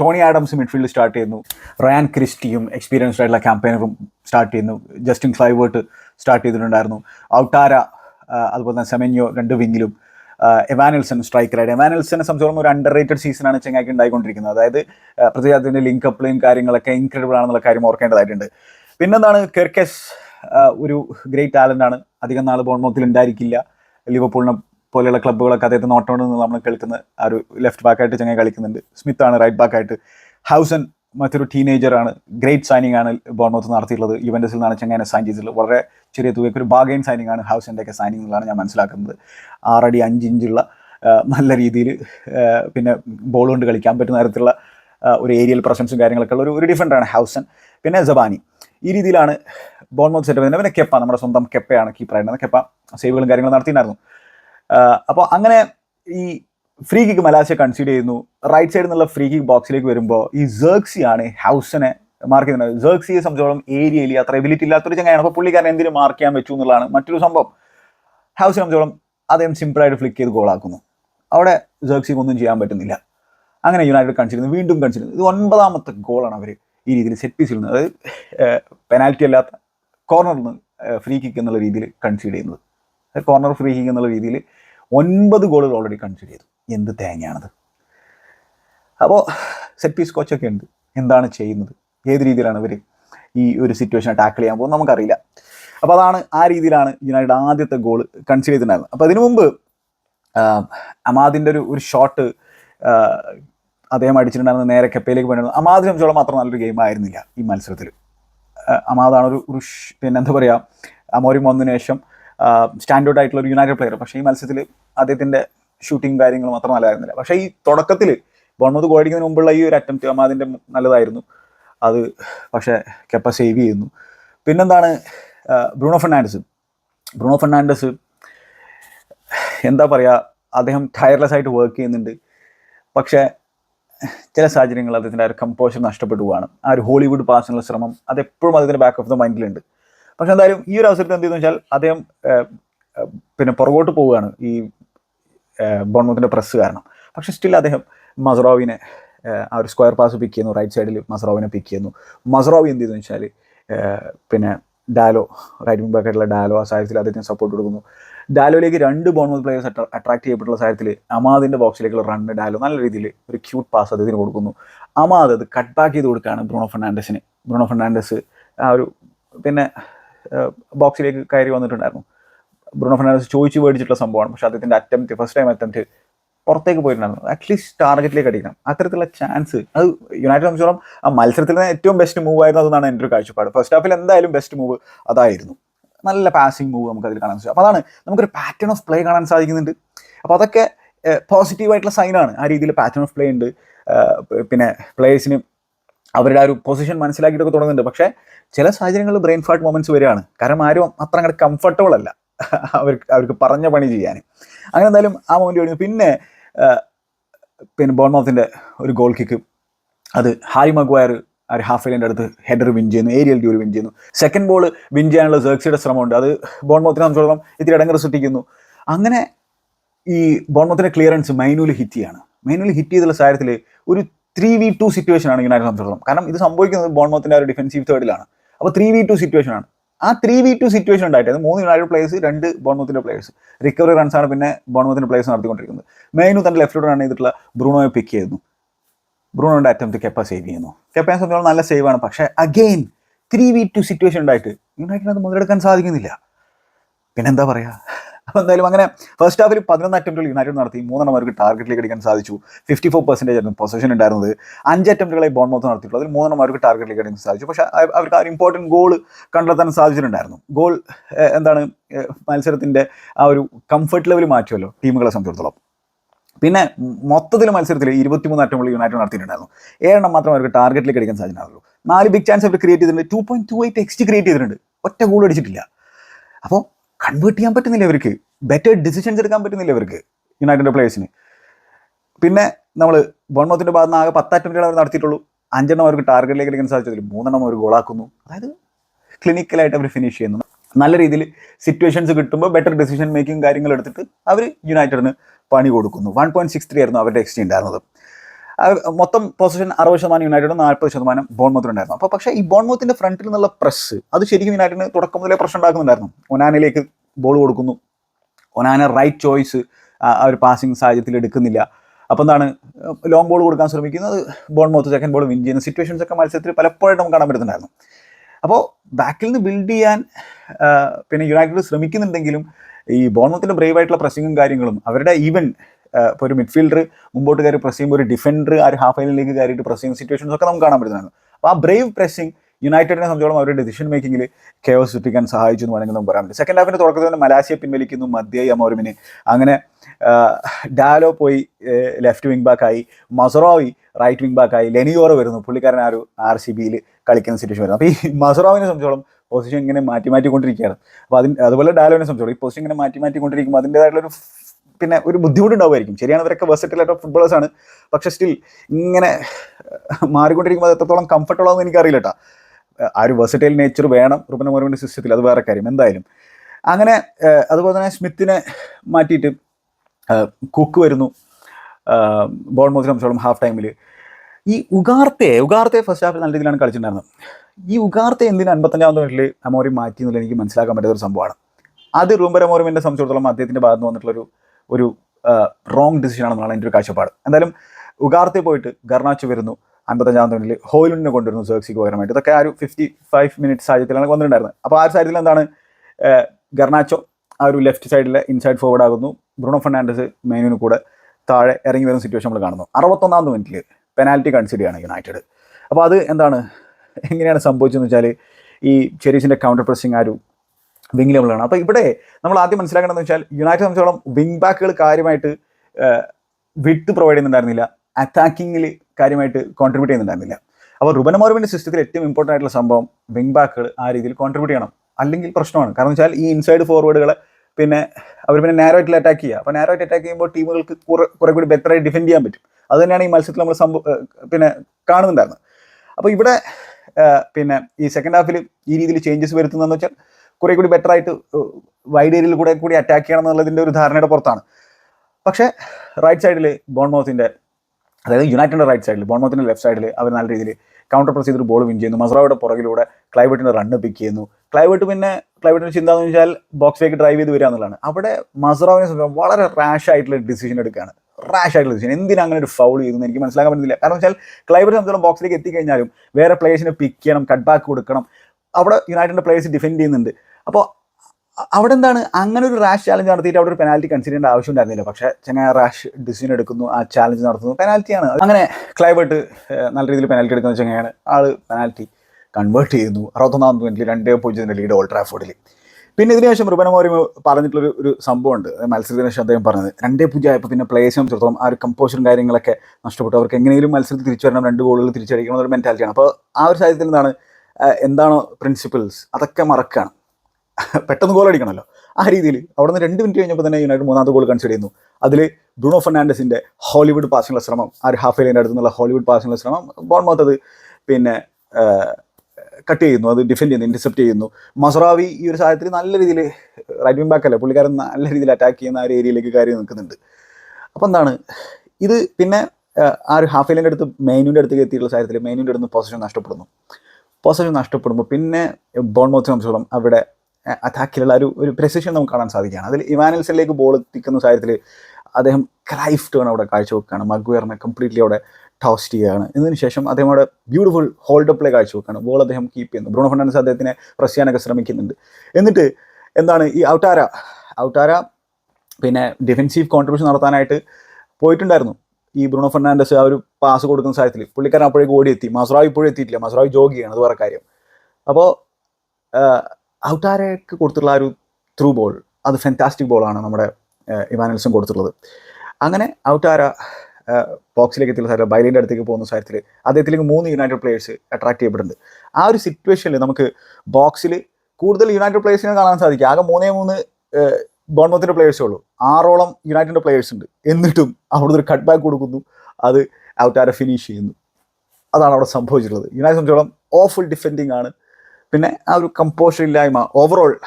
ടോണി ആഡംസ് മിഡ്ഫീൽഡ് സ്റ്റാർട്ട് ചെയ്യുന്നു. റയാൻ ക്രിസ്റ്റിയും എക്സ്പീരിയൻസ്ഡ് ആയിട്ടുള്ള ക്യാമ്പയിനറും സ്റ്റാർട്ട് ചെയ്യുന്നു. ജസ്റ്റിൻ ക്ലൈവേർട്ട് സ്റ്റാർട്ട് ചെയ്തിട്ടുണ്ടായിരുന്നു. ഔട്ടാര അതുപോലെ തന്നെ സെമന്യോ രണ്ട് വിങ്ങിലും എവാനൽസൺ സ്ട്രൈക്കറായിട്ട് എവാനൽസനെ സംബന്ധിച്ചോളം ഒരു അണ്ടർ റേറ്റഡ് സീസണാണ് ചെങ്ങാക്കി ഉണ്ടായിക്കൊണ്ടിരിക്കുന്നത്. അതായത് പ്രത്യേകിച്ച് അതിന്റെ ലിങ്ക് അപ്ലയും കാര്യങ്ങളൊക്കെ ഇൻക്രെഡിബിൾ ആണെന്നുള്ള കാര്യം ഓർക്കേണ്ടതായിട്ടുണ്ട്. പിന്നെന്താണ് കെർക്കെസ് ഒരു ഗ്രേറ്റ് ടാലന്റ് ആണ്. അധികം നാൾ ബോൺമൗത്തിൽ ഉണ്ടായിരിക്കില്ല. ലിവർപൂളിനെ പോലെയുള്ള ക്ലബ്ബുകളൊക്കെ അദ്ദേഹത്തെ നോട്ടൗണ്ട് നിന്ന് നമ്മൾ കേൾക്കുന്ന ആ ഒരു ലെഫ്റ്റ് ബാക്കായിട്ട് ചങ്ങായി കളിക്കുന്നുണ്ട്. സ്മിത്ത് ആണ് റൈറ്റ് ബാക്കായിട്ട് ഹൗസൻ മറ്റൊരു ടീനേജറാണ് ഗ്രേറ്റ് സൈനിങ് ആണ് ബോൺമൗത്ത് നടത്തിയിട്ടുള്ളത്. യുവൻഡസിൽ നിന്നാണ് ചെങ്ങനെ സൈൻ ചെയ്തിട്ടുള്ളത്. വളരെ ചെറിയ തുകയ്ക്ക് ഒരു ബാഗൈൻ സൈനിങ് ആണ് ഹൗസിന്റെ ഒക്കെ സൈനിങ് എന്നുള്ളതാണ് ഞാൻ മനസ്സിലാക്കുന്നത്. ആറടി അഞ്ച് ഇഞ്ചുള്ള നല്ല രീതിയിൽ പിന്നെ ബോൾ കൊണ്ട് കളിക്കാൻ പറ്റുന്ന തരത്തിലുള്ള ഒരു ഏരിയൽ പ്രസൻസും കാര്യങ്ങളൊക്കെ ഉള്ള ഒരു ഒരു ആണ് ഹൗസൻ പിന്നെ ജബാനി ഈ രീതിയിലാണ് ബോൺമൗത്ത് സെറ്റ് പിന്നെ കെപ്പ നമ്മുടെ സ്വന്തം കെപ്പയാണ് കീപ്പറായിരുന്നത് കെപ്പ സേവുകളും കാര്യങ്ങളും നടത്തിയിട്ടുണ്ടായിരുന്നു. അപ്പോൾ അങ്ങനെ ഈ ഫ്രീ കിക്ക് മലാസിയ കൺസീഡ് ചെയ്യുന്നു. റൈറ്റ് സൈഡിൽ നിന്നുള്ള ഫ്രീ കിക്ക് ബോക്സിലേക്ക് വരുമ്പോൾ ഈ ജേർക്സി ആണ് ഹൗസിനെ മാർക്ക് ചെയ്യുന്നത്. ജേർക്സിയെ സംബന്ധിച്ചോളം ഏരിയയിൽ അത്ര എബിലിറ്റി ഇല്ലാത്തൊരു ചങ്ങയാണ് അപ്പോൾ പുള്ളിക്കാരൻ എന്തിനു മാർക്ക് ചെയ്യാൻ വെച്ചു എന്നുള്ളതാണ് മറ്റൊരു സംഭവം. ഹൗസിനെ സംബന്ധിച്ചോളം അദ്ദേഹം സിമ്പിളായിട്ട് ഫ്ലിക്ക് ചെയ്ത് ഗോളാക്കുന്നു അവിടെ ജേർക്സിക്ക് ഒന്നും ചെയ്യാൻ പറ്റുന്നില്ല. അങ്ങനെ യുണൈറ്റഡ് കൺസിഡർ ചെയ്യുന്നു വീണ്ടും കൺസിഡർ ചെയ്യുന്നു. ഇത് ഒൻപതാമത്തെ ഗോളാണ് അവർ ഈ രീതിയിൽ സെറ്റ് പീസിൽ നിന്ന് അതായത് പെനാൽറ്റി അല്ലാത്ത കോർണറിൽ നിന്ന് ഫ്രീ കിക്ക് എന്നുള്ള രീതിയിൽ കൺസീഡ് ചെയ്യുന്നത്. കോർണർ ഫ്രീ കിക്ക് എന്നുള്ള രീതിയിൽ ഒൻപത് ഗോളുകൾ ഓൾറെഡി കൺസിഡർ ചെയ്തു. എന്ത് തേങ്ങയാണത്? അപ്പോൾ സെറ്റ് പീസ് കോച്ചൊക്കെ ഉണ്ട്. എന്താണ് ചെയ്യുന്നത്? ഏത് രീതിയിലാണ് ഇവർ ഈ ഒരു സിറ്റുവേഷനെ ടാക്കിൾ ചെയ്യാൻ പോകുന്നത് നമുക്കറിയില്ല. അപ്പോൾ അതാണ് ആ രീതിയിലാണ് യുണൈറ്റഡ് ആദ്യത്തെ ഗോൾ കൺസിഡർ ചെയ്തിട്ടുണ്ടായിരുന്നത്. അപ്പോൾ അതിനു മുമ്പ് അമാദിന്റെ ഒരു ഒരു ഷോട്ട് അദ്ദേഹം അടിച്ചിട്ടുണ്ടായിരുന്നത് നേരെ കെപ്പയിലേക്ക് പോയിരുന്നു അമാദിനെ സംബന്ധിച്ചോളം മാത്രം നല്ലൊരു ഗെയിം ആയിരുന്നില്ല ഈ മത്സരത്തിൽ. അമാദാണ് ഒരു ഒരു പിന്നെ എന്താ പറയുക അമോരി വന്നതിന് ശേഷം സ്റ്റാൻഡ് ഔട്ട് ആയിട്ടുള്ള ഒരു യുണൈറ്റഡ് പ്ലെയർ പക്ഷേ ഈ മത്സരത്തിൽ അദ്ദേഹത്തിന്റെ ഷൂട്ടിംഗ് കാര്യങ്ങൾ മാത്രം നല്ലതായിരുന്നില്ല. പക്ഷേ ഈ തുടക്കത്തിൽ ബോൺമൂത്ത് ഗോൾ അടിക്കുന്നതിന് മുമ്പുള്ള ഈ ഒരു അറ്റംപ്റ്റ് അമാദിന്റെ നല്ലതായിരുന്നു. അത് പക്ഷേ കെപ്പ സേവ് ചെയ്യുന്നു. പിന്നെന്താണ് ബ്രൂണോ ഫെർണാണ്ടസ് ബ്രൂണോ ഫെർണാണ്ടസ് എന്താ പറയുക അദ്ദേഹം ടയർലെസ് ആയിട്ട് വർക്ക് ചെയ്യുന്നുണ്ട്. പക്ഷേ ചില സാഹചര്യങ്ങൾ അദ്ദേഹത്തിന്റെ ആ ഒരു കമ്പോഷർ നഷ്ടപ്പെട്ടു ആ ഒരു ഹോളിവുഡ് പാസിനുള്ള ശ്രമം അതെപ്പോഴും അദ്ദേഹത്തിന്റെ ബാക്ക് ഓഫ് ദ മൈൻഡിലുണ്ട് പക്ഷെ എന്തായാലും ഈ ഒരു അവസരത്തിൽ എന്ത് ചെയ്തെന്ന് വെച്ചാൽ അദ്ദേഹം പിന്നെ പുറകോട്ട് പോവുകയാണ് ഈ ബോൺമത്തിന്റെ പ്രസ് കാരണം. പക്ഷെ സ്റ്റിൽ അദ്ദേഹം മസറോവിനെ ആ ഒരു സ്ക്വയർ പാസ് പിക്ക് ചെയ്യുന്നു റൈറ്റ് സൈഡിൽ മസറോവിനെ പിക്ക് ചെയ്യുന്നു. മസറോവി എന്ത് ചെയ്തെന്ന് വെച്ചാൽ പിന്നെ ഡാലോ റൈറ്റ് വിംഗ് ബാക്കായിട്ടുള്ള ഡാലോ ആ സാഹചര്യത്തിൽ അദ്ദേഹത്തിന് സപ്പോർട്ട് കൊടുക്കുന്നു. ഡാലോയിലേക്ക് രണ്ട് ബോൺമത്ത് പ്ലേയേഴ്സ് അട്രാക്ട് ചെയ്യപ്പെട്ടുള്ള സാഹചര്യത്തിൽ അമാദിന്റെ ബോക്സിലേക്കുള്ള റണ്ണ് ഡാലോ നല്ല രീതിയിൽ ഒരു ക്യൂട്ട് പാസ് അദ്ദേഹത്തിന് കൊടുക്കുന്നു. അമാദ് അത് കട്ട് ബാക്ക് ചെയ്ത് കൊടുക്കുകയാണ് ബ്രൂണോ ഫെർണാണ്ടസിന്. ബ്രൂണോ ഫെർണാണ്ടസ് ആ ഒരു പിന്നെ ബോക്സിലേക്ക് കയറി വന്നിട്ടുണ്ടായിരുന്നു. ബ്രൂണോ ഫെർണാണ്ടസ് ചോദിച്ചു മേടിച്ചിട്ടുള്ള സംഭവമാണ്. പക്ഷേ അദ്ദേഹത്തിന്റെ അറ്റംപ്റ്റ് ഫസ്റ്റ് ടൈം അറ്റംപ്റ്റ് പുറത്തേക്ക് പോയിട്ടുണ്ടായിരുന്നു. അറ്റ്ലീസ്റ്റ് ടാർഗറ്റിലേക്ക് അടിക്കണം. അത്തരത്തിലുള്ള ചാൻസ് അത് യുണൈറ്റഡ് സംബന്ധിച്ചോളം ആ മത്സരത്തിൽ ഏറ്റവും ബെസ്റ്റ് മൂവ് ആയിരുന്നു. അതെന്നാണ് എന്റെ ഒരു കാഴ്ചപ്പാട്. ഫസ്റ്റ് ഹാഫിൽ എന്തായാലും ബെസ്റ്റ് മൂവ് അതായിരുന്നു. നല്ല പാസിംഗ് മൂവ് നമുക്ക് അതിൽ കാണാൻ സാധിക്കും അപ്പോൾ അതാണ് നമുക്കൊരു പാറ്റേൺ ഓഫ് പ്ലേ കാണാൻ സാധിക്കുന്നുണ്ട്. അപ്പോൾ അതൊക്കെ പോസിറ്റീവായിട്ടുള്ള സൈനാണ് ആ രീതിയിൽ പാറ്റേൺ ഓഫ് പ്ലേ ഉണ്ട്. പിന്നെ പ്ലേയേഴ്സിന് അവരുടെ ആ ഒരു പൊസിഷൻ മനസ്സിലാക്കിയിട്ടൊക്കെ തുടങ്ങുന്നുണ്ട്. പക്ഷേ ചില സാഹചര്യങ്ങളിൽ ബ്രെയിൻ ഫാട്ട് മൊമെന്റ്സ് വരികയാണ്. കാരണം ആരും അത്ര അങ്ങോട്ട് കംഫർട്ടബിൾ അല്ല അവർക്ക് അവർക്ക് പറഞ്ഞ പണി ചെയ്യാൻ. അങ്ങനെ എന്തായാലും ആ മൊമെന്റ് കഴിഞ്ഞു. പിന്നെ പിന്നെ ബോൺമൗത്തിന്റെ ഒരു ഗോൾ കിക്ക് അത് ഹാരി മഗ്വയർ ആ ഒരു ഹാഫ് ലൈന്റെ അടുത്ത് ഹെഡർ വിൻ ചെയ്യുന്നു. ഏരിയൽ ഡ്യൂർ വിൻ ചെയ്യുന്നു. സെക്കൻഡ് ബോൾ വിൻ ചെയ്യാനുള്ള സേക്സിയുടെ ശ്രമമുണ്ട്. അത് ബോൺമൗത്തിനെ സംബന്ധിച്ചോളം ഇത്തിരി ഇടങ്ങർ സൃഷ്ടിക്കുന്നു. അങ്ങനെ ഈ ബോൺമൗത്തിന്റെ ക്ലിയറൻസ് മൈനൂൽ ഹിറ്റ് ചെയ്യാണ്. മൈനൂൽ ഹിറ്റ് ചെയ്തുള്ള സാഹചര്യത്തിൽ ഒരു ത്രീ വി ടു സിറ്റുവേഷൻ ആണ് യുണൈറ്റഡ് സംബന്ധിച്ചിടത്തോളം. കാരണം ഇത് സംഭവിക്കുന്നത് ബോൺമോത്തിന്റെ ഒരു ഡിഫൻസീവ് തേർഡിലാണ് അപ്പോൾ ത്രീ വി ടു സിറ്റുവേഷൻ ആണ്. ആ ത്രീ വി ടു സിറ്റുവേഷൻ ഉണ്ടായിട്ട് മൂന്ന് യുണൈറ്റഡ് പ്ലേയേഴ്സ് രണ്ട് ബോൺമോത്തിന്റെ പ്ലേയേഴ്സ് റിക്കവറി റൺസ് ആണ് പിന്നെ ബോൺമോത്തിന്റെ പ്ലേയേഴ്സ് നടത്തിക്കൊണ്ടിരിക്കുന്നത്. മെയിനു തന്റെ ലെഫ്റ്റ് റൺ ചെയ്തിട്ടുള്ള ബ്രൂണോയെ പിക്ക് ചെയ്യുന്നു. ബ്രൂണോയുടെ അറ്റംപ്റ്റ് കെപ്പ സേവ് ചെയ്യുന്നു. കെപ്പയെ സംബന്ധിച്ചോളം നല്ല സേവ് ആണ്. പക്ഷേ again three v two situation ഉണ്ടായിട്ട് യുണൈറ്റഡ് അത് മുതലെടുക്കാൻ സാധിക്കുന്നില്ല. പിന്നെന്താ പറയാ? അപ്പോൾ എന്തായാലും അങ്ങനെ ഫസ്റ്റ് ഹാഫിൽ പതിനൊന്ന് അറ്റംപ്റ്റുകൾ യുണൈറ്റഡ് നടത്തി. മൂന്നെണ്ണം അവർക്ക് ടാർഗറ്റിലേക്ക് അടിക്കാൻ സാധിച്ചു. ഫിഫ്റ്റി ഫോർ പെർസെന്റേജ് ആയിരുന്നു പൊസഷൻ ഉണ്ടായിരുന്നത്. അഞ്ച് അറ്റംപ്റ്റുകളെ ബോൺമൗത്ത് നടത്തിയിട്ടുള്ളൂ അതിൽ മൂന്നെണ്ണം അവർക്ക് ടാർഗറ്റിലേക്ക് അടിക്കാൻ സാധിച്ചു. പക്ഷേ അവർക്ക് ആ ഒരു ഇമ്പോർട്ടന്റ് ഗോൾ കണ്ടെത്താൻ സാധിച്ചിട്ടുണ്ടായിരുന്നു. ഗോൾ എന്താണ് മത്സരത്തിന്റെ ആ ഒരു കംഫർട്ട് ലെവൽ മാറ്റുമല്ലോ ടീമുകളെ സംബന്ധിച്ചിടത്തോളം. പിന്നെ മൊത്തത്തിൽ മത്സരത്തിൽ ഇരുപത്തിമൂന്ന് അറ്റംപ്റ്റുകൾ യുണൈറ്റഡ് നടത്തിയിട്ടുണ്ടായിരുന്നു. ഏഴെണ്ണം മാത്രം അവർക്ക് ടാർഗറ്റിലേക്ക് അടിക്കാൻ സാധിച്ചിട്ടുള്ളൂ നാല് ബിഗ് ചാൻസ് അവർ ക്രിയേറ്റ് ചെയ്തിട്ടുണ്ട്. Two point two eight x create ചെയ്തിട്ടുണ്ട്. ഒറ്റ ഗോൾ അടിച്ചിട്ടില്ല. അപ്പോൾ കൺവേർട്ട് ചെയ്യാൻ പറ്റുന്നില്ല ഇവർക്ക്. ബെറ്റർ ഡിസിഷൻസ് എടുക്കാൻ പറ്റുന്നില്ല ഇവർക്ക് യുണൈറ്റഡ് പ്ലേയേഴ്സിന് പിന്നെ നമ്മൾ ബോൺമൗത്തിന്റെ ഭാഗത്ത് നിന്ന് ആകെ പത്ത് അറ്റംപ്റ്റുകൾ അവർ നടത്തിയിട്ടുള്ളൂ. അഞ്ചെണ്ണം അവർക്ക് ടാർഗറ്റിലേക്ക് എടുക്കാൻ സാധിച്ചതിൽ മൂന്നെണ്ണം അവർ ഗോളാക്കുന്നു അതായത് ക്ലിനിക്കലായിട്ട് അവർ ഫിനിഷ് ചെയ്യുന്നു. നല്ല രീതിയിൽ സിറ്റുവേഷൻസ് കിട്ടുമ്പോൾ ബെറ്റർ ഡിസിഷൻ മേക്കിംഗ് കാര്യങ്ങൾ എടുത്തിട്ട് അവർ യുണൈറ്റഡിന് പണി കൊടുക്കുന്നു. വൺ പോയിന്റ് സിക്സ് ത്രീ ആയിരുന്നു അവരുടെ എക്സ്ചേഞ്ച് ഉണ്ടായിരുന്നത്. മൊത്തം പൊസിഷൻ അറുപത് ശതമാനം യുണൈറ്റഡും നാൽപ്പത് ശതമാനം ബോൺമൂത്തിനുണ്ടായിരുന്നു അപ്പോൾ പക്ഷേ ഈ ബോൺമൂത്തിന്റെ ഫ്രണ്ടിൽ നിന്നുള്ള പ്രസ് അത് ശരിക്കും യുണൈറ്റഡിന് തുടക്കം മുതലേ പ്രശ്നം ഉണ്ടാക്കുന്നുണ്ടായിരുന്നു. ഒനാനയിലേക്ക് ബോൾ കൊടുക്കുന്നു. ഒനാന റൈറ്റ് ചോയ്സ് ആ ഒരു പാസിംഗ് സാഹചര്യത്തിൽ എടുക്കുന്നില്ല. അപ്പോൾ എന്താണ് ലോങ് ബോൾ കൊടുക്കാൻ ശ്രമിക്കുന്നത്? ബോൺമൗത്ത് സെക്കൻഡ് ബോൾ വിൻ ചെയ്യുന്ന സിറ്റുവേഷൻസ് ഒക്കെ മത്സരത്തിൽ പലപ്പോഴും നമുക്ക് കാണാൻ പറ്റുന്നുണ്ടായിരുന്നു. അപ്പോൾ ബാക്കിൽ നിന്ന് ബിൽഡ് ചെയ്യാൻ പിന്നെ യുണൈറ്റഡ് ശ്രമിക്കുന്നുണ്ടെങ്കിലും ഈ ബോൺമത്തിന്റെ ബ്രേവ് ആയിട്ടുള്ള പ്രസിങ്ങും കാര്യങ്ങളും അവരുടെ ഈവൻ ഇപ്പോൾ ഒരു മിഡ്ഫീൽഡർ മുമ്പോട്ട് കയറി പ്രസ് ചെയ്യുമ്പോൾ ഒരു ഡിഫൻഡർ ആ ഒരു ഹാഫ് ലൈനിലേക്ക് കയറിയിട്ട് പ്രസ് ചെയ്യുന്ന സിറ്റുവേഷൻസ് ഒക്കെ നമുക്ക് കാണാൻ പറ്റുന്നതാണ്. അപ്പോൾ ആ ബ്രേവ് പ്രസ്സിംഗ് യുണൈറ്റഡിനെ സംബന്ധിച്ചോളം അവരുടെ ഡിസിഷൻ മേക്കിങ്ങിൽ കെയോസ് സൃഷ്ടിക്കാൻ സഹായിച്ചു എന്ന് വേണമെങ്കിൽ നമുക്ക് പറയാൻ പറ്റും. സെക്കൻഡ് ഹാഫിന്റെ തുടക്കത്തിൽ തന്നെ മലാസിയെ പിൻവലിക്കുന്നു മധ്യ അമോറിമിന്. അങ്ങനെ ഡാലോ പോയി ലെഫ്റ്റ് വിങ് ബാക്കായി മസറോയി റൈറ്റ് വിങ് ബാക്കായി ലെനിയോറോ വരുന്നു. പുള്ളിക്കാരൻ ആ ഒരു ആർ സി ബിയിൽ കളിക്കുന്ന സിറ്റുവേഷൻ വരുന്നു. അപ്പോൾ ഈ മസറോവിനെ സംബന്ധിച്ചോളം പൊസിഷൻ ഇങ്ങനെ മാറ്റി മാറ്റിക്കൊണ്ടിരിക്കുകയാണ്. അപ്പോൾ അതിന് അതുപോലെ ഡാലോവിനെ സംബന്ധിച്ചോളം ഈ പൊസിഷൻ ഇങ്ങനെ മാറ്റി മാറ്റിക്കൊണ്ടിരിക്കുമ്പോൾ അതിന്റെതായിട്ടുള്ള ഒരു പിന്നെ ഒരു ബുദ്ധിമുട്ടുണ്ടാവുമായിരിക്കും. ശരിയാണ് ഇവരൊക്കെ വെർസറ്റൽ ആയിട്ട് ഫുട്ബോളേഴ്സ് ആണ്. പക്ഷെ സ്റ്റിൽ ഇങ്ങനെ മാറിക്കൊണ്ടിരിക്കുമ്പോൾ അത് എത്രത്തോളം കംഫർട്ടബിൾ ആണെന്ന് എനിക്കറിയില്ല കേട്ടോ ആ ഒരു വെർസറ്റൈൽ നേച്ചർ വേണം റുബൻ മോർമിന്റെ സിസ്റ്റത്തിൽ അത് വേറെ കാര്യം. എന്തായാലും അങ്ങനെ അതുപോലെ തന്നെ സ്മിത്തിനെ മാറ്റിയിട്ട് കുക്ക് വരുന്നു. ബോൾമോസിനെ സംബന്ധിച്ചോളം ഹാഫ് ടൈമിൽ ഈ ഉഗാർത്തെ ഉഗാർത്തെ ഫസ്റ്റ് ഹാഫിൽ നല്ല രീതിയിലാണ് കളിച്ചിട്ടുണ്ടായിരുന്നത്. ഈ ഉഗാർത്തെ എന്തിന് അൻപത്തഞ്ചാമത്തെ മിനിറ്റിൽ അമോറി മാറ്റി എന്നുള്ളത് എനിക്ക് മനസ്സിലാക്കാൻ പറ്റാത്തൊരു സംഭവമാണ്. അത് റൂംബർ അമോറിമിന്റെ സംബന്ധിച്ചിടത്തോളം അദ്ദേഹത്തിന്റെ ഭാഗത്ത് നിന്ന് വന്നിട്ടുള്ള ഒരു റോങ് ഡിസിഷൻ ആണെന്നാണ് എന്റെ ഒരു കാഴ്ചപ്പാട്. എന്തായാലും ഉഗാർത്തെ പോയിട്ട് ഗർണാച്ച് വരുന്നു. അമ്പത്തഞ്ചാം മിനിറ്റിൽ ഹോയിലുണ്ടിനെ കൊണ്ടുവരുന്നു സേക്സിക്ക് പകരമായിട്ട്. ഇതൊക്കെ ആ ഒരു ഫിഫ്റ്റി ഫൈവ് മിനിറ്റ് സാഹചര്യത്തിലാണ് വന്നിട്ടുണ്ടായിരുന്നത്. അപ്പോൾ ആ ഒരു സാഹചര്യത്തിൽ എന്താണ്? ഗർണാച്ചോ ആ ഒരു ലെഫ്റ്റ് സൈഡിലെ ഇൻസൈഡ് ഫോർവേഡ് ആകുന്നു. ബ്രൂണോ ഫെർണാണ്ടസ് മെയിനിന് കൂടെ താഴെ ഇറങ്ങി വരുന്ന സിറ്റുവേഷൻ നമ്മൾ കാണുന്നു. അറുപത്തൊന്നാമത് മിനിറ്റിൽ പെനാൽറ്റി കൺസിഡർ ചെയ്യാണ് യുണൈറ്റഡ് അപ്പോൾ അത് എന്താണ്? എങ്ങനെയാണ് സംഭവിച്ചതെന്ന് വെച്ചാൽ ഈ ചെരീസിന്റെ കൗണ്ടർ പ്രസിങ് ആ ഒരു വിങ് ലെവലാണ് അപ്പോൾ ഇവിടെ നമ്മൾ ആദ്യം മനസ്സിലാക്കേണ്ടതെന്ന് വെച്ചാൽ യുണൈറ്റഡ് സംബന്ധിച്ചോളം വിങ് ബാക്കുകൾ കാര്യമായിട്ട് വിട്ട് പ്രൊവൈഡ് ചെയ്യുന്നുണ്ടായിരുന്നില്ല. അറ്റാക്കിങ്ങിൽ കാര്യമായിട്ട് കോൺട്രിബ്യൂട്ട് ചെയ്യുന്നുണ്ടായിരുന്നില്ല. അപ്പോൾ റുബൻ മോർവിന്റെ സിസ്റ്റത്തിൽ ഏറ്റവും ഇമ്പോർട്ടന്റ് ആയിട്ടുള്ള സംഭവം വിങ് ബാക്കുകൾ ആ രീതിയിൽ കോൺട്രിബ്യൂട്ട് ചെയ്യണം. അല്ലെങ്കിൽ പ്രശ്നമാണ്. കാരണം വെച്ചാൽ ഈ ഇൻസൈഡ് ഫോർവേഡുകൾ പിന്നെ അവർ പിന്നെ നാരോ ആയിട്ട് അറ്റാക്ക് ചെയ്യുക. അപ്പോൾ നാരോ ആയിട്ട് അറ്റാക്ക് ചെയ്യുമ്പോൾ ടീമുകൾക്ക് കുറെ കുറെ കൂടി ബെറ്ററായി ഡിഫെൻഡ് ചെയ്യാൻ പറ്റും. അത് തന്നെയാണ് ഈ മത്സരത്തിൽ നമ്മൾ സംഭവ പിന്നെ കാണുന്നുണ്ടായിരുന്നത്. അപ്പോൾ ഇവിടെ പിന്നെ ഈ സെക്കൻഡ് ഹാഫിൽ ഈ രീതിയിൽ ചേഞ്ചസ് വരുത്തുന്നതെന്ന് വെച്ചാൽ കുറെ കൂടി ബെറ്റർ ആയിട്ട് വൈഡ് ഏരിയയിൽ കൂടെ കൂടി അറ്റാക്ക് ചെയ്യണം എന്നുള്ളതിന്റെ ഒരു ധാരണയുടെ പുറത്താണ്. പക്ഷേ റൈറ്റ് സൈഡിൽ ബോൺമൗത്തിന്റെ അതായത് യുണൈറ്റഡിന്റെ റൈറ്റ് സൈഡിൽ ബോൺമൗത്തിന്റെ ലെഫ്റ്റ് സൈഡിൽ അവർ നല്ല രീതിയിൽ കൗണ്ടർ പ്രസ് ചെയ്തിട്ട് ബോൾ വിൻ ചെയ്യുന്നു. മസ്രാവയുടെ പുറകിലൂടെ ക്ലൈവറ്റിന്റെ റണ്ണ് പിക്ക് ചെയ്യുന്നു. ക്ലൈവറ്റ് പിന്നെ ക്ലൈവറ്റിന്റെ ചിന്ത എന്ന് വെച്ചാൽ ബോക്സിലേക്ക് ഡ്രൈവ് ചെയ്ത് വരിക എന്നുള്ളതാണ്. അവിടെ മസ്രാവിനെ സംബന്ധിച്ച് വളരെ റാഷ് ആയിട്ടുള്ള ഡിസിഷൻ എടുക്കുകയാണ്. റാഷ് ആയിട്ടുള്ള ഡിസിഷൻ എന്തിനാ അങ്ങനെ ഒരു ഫൗൾ ചെയ്തെന്ന് എനിക്ക് മനസ്സിലാക്കാൻ പറ്റുന്നില്ല കാരണം വെച്ചാൽ ക്ലൈവറ്റ് സംബന്ധിച്ചോളം ബോക്സിലേക്ക് എത്തിക്കഴിഞ്ഞാലും വേറെ പ്ലേയേഴ്സിനെ പിക്ക് ചെയ്യണം കട്ട് ബാക്ക് കൊടുക്കണം അവിടെ യുണൈറ്റഡിന്റെ പ്ലേയേഴ്സ് ഡിഫെൻഡ് ചെയ്യുന്നുണ്ട്. അപ്പോൾ അവിടെ എന്താണ്? അങ്ങനെ ഒരു റാഷ് ചാലഞ്ച് നടത്തിയിട്ട് അവിടെ ഒരു പെനാൽറ്റി കൺസിഡർ ചെയ്യേണ്ട ആവശ്യം ഉണ്ടായിരുന്നില്ല. പക്ഷേ ചെങ്ങായ റാഷ് ഡിസിഷൻ എടുക്കുന്നു. ആ ചാലഞ്ച് നടത്തുന്നു. പെനാൽറ്റിയാണ് അങ്ങനെ ക്ലൈവേർട്ട് നല്ല രീതിയിൽ പെനാൽറ്റി എടുക്കുന്ന ചെങ്ങയാണ് ആൾ പെനാൽറ്റി കൺവേർട്ട് ചെയ്യുന്നു. അറുപത്തൊന്നാം മിനിറ്റിൽ രണ്ടേ പൂജ്യത്തിന്റെ ലീഡ് ഓൾഡ് പിന്നെ ഇതിനുശേഷം റുബന മോറിമ പറഞ്ഞിട്ടുള്ളൊരു ഒരു സംഭവമുണ്ട്. മത്സരത്തിന് ശേഷം അദ്ദേഹം പറഞ്ഞത് രണ്ടേ പൂജ്യം ആയപ്പോൾ പിന്നെ പ്ലേയേഴ്സിനെ സംബന്ധിച്ചിടത്തോളം ആ ഒരു കമ്പോഷനും കാര്യങ്ങളൊക്കെ നഷ്ടപ്പെട്ടു. അവർക്ക് എങ്ങനെയും മത്സരത്തിൽ തിരിച്ചു വരണം. രണ്ട് ഗോളുകൾ തിരിച്ചടിക്കണം എന്നൊരു മെന്റാലിറ്റിയാണ് അപ്പോൾ ആ ഒരു സാഹചര്യത്തിൽ എന്താണ്? എന്താണോ പ്രിൻസിപ്പിൾസ് അതൊക്കെ മറക്കുകയാണ് പെട്ടെന്ന് ഗോൾ അടിക്കണമല്ലോ. ആ രീതിയിൽ അവിടെ നിന്ന് രണ്ട് മിനിറ്റ് കഴിഞ്ഞപ്പോൾ തന്നെ യുണൈറ്റഡ് മൂന്നാമത്തെ ഗോൾ കൺസിഡർ ചെയ്യുന്നു. അതിൽ ബ്രൂണോ ഫെർണാണ്ടസിന്റെ ഹോളിവുഡ് പാസിനുള്ള ശ്രമം ആ ഒരു ഹാഫ് ലൈന്റെ അടുത്തുനിന്നുള്ള ഹോളിവുഡ് പാസിനുള്ള ശ്രമം ബോൺമൗത്ത് അത് പിന്നെ കട്ട് ചെയ്യുന്നു അത് ഡിഫെൻഡ് ചെയ്യുന്നു ഇന്റർസെപ്റ്റ് ചെയ്യുന്നു. മസറാവി ഈ ഒരു സാഹചര്യത്തിൽ നല്ല രീതിയിൽ റൈറ്റ് വിങ് ബാക്ക് അല്ലേ പുള്ളിക്കാരൻ നല്ല രീതിയിൽ അറ്റാക്ക് ചെയ്യുന്ന ആ ഒരു ഏരിയയിലേക്ക് കാര്യം നിൽക്കുന്നുണ്ട്. അപ്പോൾ എന്താണ്? ഇത് പിന്നെ ആ ഒരു ഹാഫ് ലൈന്റെ അടുത്ത് മെയിനുവിന്റെ അടുത്തേക്ക് എത്തിയിട്ടുള്ള സാഹചര്യത്തിൽ മെയിനുവിന്റെ അടുത്ത് പൊസിഷൻ നഷ്ടപ്പെടുന്നു. പൊസിഷൻ നഷ്ടപ്പെടുമ്പോൾ പിന്നെ ബോൺമോത്ത് സംബന്ധിച്ചോളം അവിടെ അറ്റാക്കിലുള്ള ഒരു ഒരു പ്രസിഷൻ നമുക്ക് കാണാൻ സാധിക്കുകയാണ്. അതിൽ ഇവാനൽസിലേക്ക് ബോൾ എത്തിക്കുന്ന സാഹചര്യത്തിൽ അദ്ദേഹം ക്രൈഫ് ടേൺ അവിടെ കാഴ്ചവെക്കുകയാണ്. മഗ്വയറിനെ കംപ്ലീറ്റ്ലി അവിടെ ടോസ്റ്റ് ചെയ്യുകയാണ്. ഇതിന് ശേഷം അദ്ദേഹം അവിടെ ബ്യൂട്ടിഫുൾ ഹോൾഡ് പ്ലേ കാഴ്ചവെക്കുകയാണ്. ബോൾ അദ്ദേഹം കീപ്പ് ചെയ്യുന്നു. ബ്രൂണോ ഫെർണാണ്ടസ് അദ്ദേഹത്തിനെ പ്രസ് ചെയ്യാനൊക്കെ ശ്രമിക്കുന്നുണ്ട്. എന്നിട്ട് എന്താണ് ഈ ഔട്ടാര? ഔട്ടാര പിന്നെ ഡിഫെൻസീവ് കോൺട്രിബ്യൂഷൻ നടത്താനായിട്ട് പോയിട്ടുണ്ടായിരുന്നു. ഈ ബ്രൂണോ ഫെർണാണ്ടസ് ആ ഒരു പാസ് കൊടുക്കുന്ന സാഹചര്യത്തിൽ പുള്ളിക്കാരൻ അപ്പോഴേക്കും ഓടിയെത്തി. മസ്രാവ് ഇപ്പോഴും എത്തിയിട്ടില്ല. മസ്രാവ് ജോഗ് ചെയ്യണം. അത് വേറെ കാര്യം. അപ്പോൾ ഔട്ടാരയ്ക്ക് കൊടുത്തിട്ടുള്ള ഒരു ത്രൂ ബോൾ അത് ഫെന്റാസ്റ്റിക് ബോളാണ് നമ്മുടെ ഇവാനൽസും കൊടുത്തിട്ടുള്ളത്. അങ്ങനെ ഔട്ടാര ബോക്സിലേക്ക് എത്തിയുള്ള സാഹചര്യം ബൈലിന്റെ അടുത്തേക്ക് പോകുന്ന സാഹചര്യത്തിൽ അദ്ദേഹത്തിലേക്ക് മൂന്ന് യുണൈറ്റഡ് പ്ലേയേഴ്സ് അട്രാക്ട് ചെയ്യപ്പെടുന്നുണ്ട് ആ ഒരു സിറ്റുവേഷനിൽ നമുക്ക് ബോക്സിൽ കൂടുതൽ യുണൈറ്റഡ് പ്ലേയേഴ്സിനെ കാണാൻ സാധിക്കും. ആകെ മൂന്നേ മൂന്ന് ബോൺമത്തിന്റെ പ്ലേയേഴ്സേ ഉള്ളൂ. ആറോളം യുണൈറ്റഡ് പ്ലേയേഴ്സ് ഉണ്ട്. എന്നിട്ടും അവിടുന്ന് ഒരു കട്ട് ബാക്ക് കൊടുക്കുന്നു. അത് ഔട്ടാരെ ഫിനിഷ് ചെയ്യുന്നു. അതാണ് അവിടെ സംഭവിച്ചിട്ടുള്ളത്. യുണൈറ്റഡ് സംബന്ധിച്ചോളം ഓഫുൾ ഡിഫെൻഡിങ് ആണ്. പിന്നെ ആ ഒരു കമ്പോഷൻ ഇല്ലായ്മ ഓവറോൾ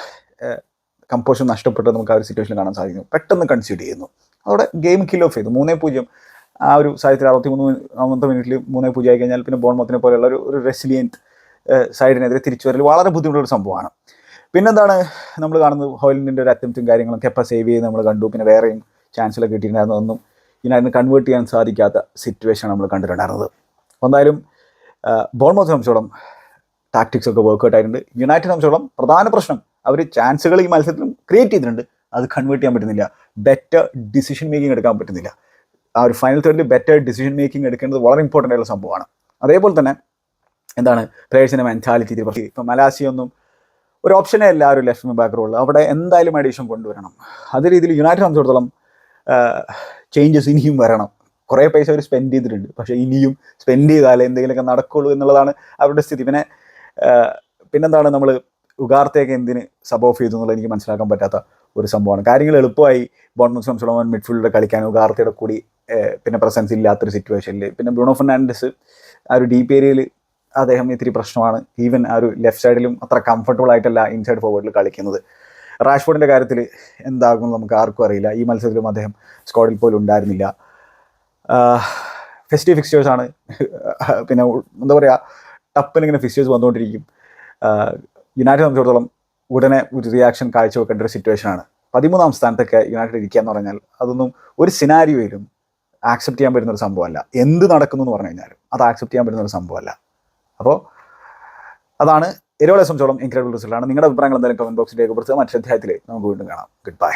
കമ്പോഷൻ നഷ്ടപ്പെട്ട് നമുക്ക് ആ ഒരു സിറ്റുവേഷൻ കാണാൻ സാധിക്കുന്നു. പെട്ടെന്ന് കൺസീഡ് ചെയ്യുന്നു. അവിടെ ഗെയിം കിൽ ഓഫ് ചെയ്തു. മൂന്നേ പൂജ്യം. ആ ഒരു സാഹചര്യത്തിൽ അറുപത്തി മൂന്ന് അമ്പത്തെ മിനിറ്റിൽ മൂന്നേ പൂജ്യം ആയി കഴിഞ്ഞാൽ പിന്നെ ബോൺമത്തിനെ പോലെയുള്ള ഒരു ഒരു റെസിലിയന്റ് സൈഡിനെതിരെ തിരിച്ചു വരൽ വളരെ ബുദ്ധിമുട്ടുള്ള സംഭവമാണ്. പിന്നെന്താണ് നമ്മൾ കാണുന്നത് ഹോയിലിന്റെ ഒരു അറ്റംപ്റ്റും കാര്യങ്ങളും കെപ്പ സേവ് ചെയ്ത് നമ്മൾ കണ്ടു. പിന്നെ വേറെയും ചാൻസിലൊക്കെ കിട്ടിയിട്ടുണ്ടായിരുന്നു. ഒന്നും ഇതിനകത്ത് കൺവേർട്ട് ചെയ്യാൻ സാധിക്കാത്ത സിറ്റുവേഷൻ നമ്മൾ കണ്ടിട്ടുണ്ടായിരുന്നത്. എന്തായാലും ബോൺമൗത്ത് സംബന്ധിച്ചോളം ടാക്ടിക്സ് ഒക്കെ വർക്ക്ഔട്ട് ആയിട്ടുണ്ട്. യുണൈറ്റഡ് സംബന്ധിച്ചോളം പ്രധാന പ്രശ്നം അവർ ചാൻസുകൾ ഈ മത്സരത്തിലും ക്രിയേറ്റ് ചെയ്തിട്ടുണ്ട്. അത് കൺവേർട്ട് ചെയ്യാൻ പറ്റുന്നില്ല. ബെറ്റർ ഡിസിഷൻ മേക്കിംഗ് എടുക്കാൻ പറ്റുന്നില്ല. ആ ഒരു ഫൈനൽ തേർഡിൽ ബെറ്റർ ഡിസിഷൻ മേക്കിംഗ് എടുക്കേണ്ടത് വളരെ ഇമ്പോർട്ടന്റ് ആയിട്ടുള്ള സംഭവമാണ്. അതേപോലെ തന്നെ എന്താണ് പ്ലേയേഴ്സിന്റെ മെന്റാലിറ്റി ഇപ്പം മലാസിയൊന്നും ഒരു ഓപ്ഷനേ അല്ല ആ ഒരു ബാക്ക് അവിടെ എന്തായാലും അഡീഷൻ കൊണ്ടുവരണം. അതേ രീതിയിൽ യുണൈറ്റഡ് സംബന്ധിച്ചിടത്തോളം ചേഞ്ചസ് ഇനിയും വരണം. കുറേ പൈസ അവർ സ്പെൻഡ് ചെയ്തിട്ടുണ്ട്. പക്ഷേ ഇനിയും സ്പെൻഡ് ചെയ്താലേ എന്തെങ്കിലുമൊക്കെ നടക്കുള്ളൂ എന്നുള്ളതാണ് അവരുടെ സ്ഥിതി. പിന്നെ പിന്നെന്താണ് നമ്മൾ ഉഗാർത്തേക്ക് എന്തിന് സബ് ഓഫ് ചെയ്തു എന്നുള്ളത് എനിക്ക് മനസ്സിലാക്കാൻ പറ്റാത്ത ഒരു സംഭവമാണ്. കാര്യങ്ങൾ എളുപ്പമായി ബോൺമസ് സംബന്ധിച്ചോളം മിഡ്ഫീൽഡിൽ കളിക്കാൻ ഉഗാർത്തയുടെ കൂടി പിന്നെ പ്രസൻസ് ഇല്ലാത്തൊരു സിറ്റുവേഷനിൽ പിന്നെ ബ്രൂണോ ഫെർണാണ്ടസ് ആ ഒരു ഡീപ്പ് ഏരിയയിൽ അദ്ദേഹം ഇത്തിരി പ്രശ്നമാണ്. ഈവൻ ആ ഒരു ലെഫ്റ്റ് സൈഡിലും അത്ര കംഫർട്ടബിൾ ആയിട്ടല്ല ഇൻസൈഡ് ഫോർവേഡിൽ കളിക്കുന്നത്. റാഷ്ഫോർഡിന്റെ കാര്യത്തിൽ എന്താകുമെന്ന് നമുക്ക് ആർക്കും അറിയില്ല. ഈ മത്സരത്തിലും അദ്ദേഹം സ്ക്വാഡിൽ പോലും ഉണ്ടായിരുന്നില്ല. ഫെസ്റ്റി ഫിക്സ്റ്റേഴ്സ് ആണ്. പിന്നെ എന്താ പറയുക ടപ്പിന് ഇങ്ങനെ ഫിക്സ്റ്റേഴ്സ് വന്നുകൊണ്ടിരിക്കും. യുണൈറ്റഡ് സംബന്ധിച്ചിടത്തോളം ഉടനെ ഒരു റിയാക്ഷൻ കാഴ്ചവെക്കേണ്ട ഒരു സിറ്റുവേഷനാണ് പതിമൂന്നാം സ്ഥാനത്തൊക്കെ യുണൈറ്റഡ് ഇരിക്കുക എന്ന് പറഞ്ഞാൽ അതൊന്നും ഒരു സിനാരിയോയിലും ആക്സെപ്റ്റ് ചെയ്യാൻ പറ്റുന്ന ഒരു സംഭവമല്ല. എന്ത് നടക്കുന്നു എന്ന് പറഞ്ഞു കഴിഞ്ഞാലും അത് ആക്സെപ്റ്റ് ചെയ്യാൻ പറ്റുന്ന ഒരു സംഭവമല്ല. അപ്പോൾ അതാണ് എരോളെ സംബന്ധിച്ചോളം ഇൻക്രെഡിബിൾ റിസൾട്ടാണ് നിങ്ങളുടെ അഭിപ്രായങ്ങൾ എന്തായാലും കമന്റ് ബോക്സിൽ രേഖപ്പെടുത്തുക. മറ്റൊരു അധ്യായത്തിൽ നമുക്ക് വീണ്ടും കാണാം. Good bye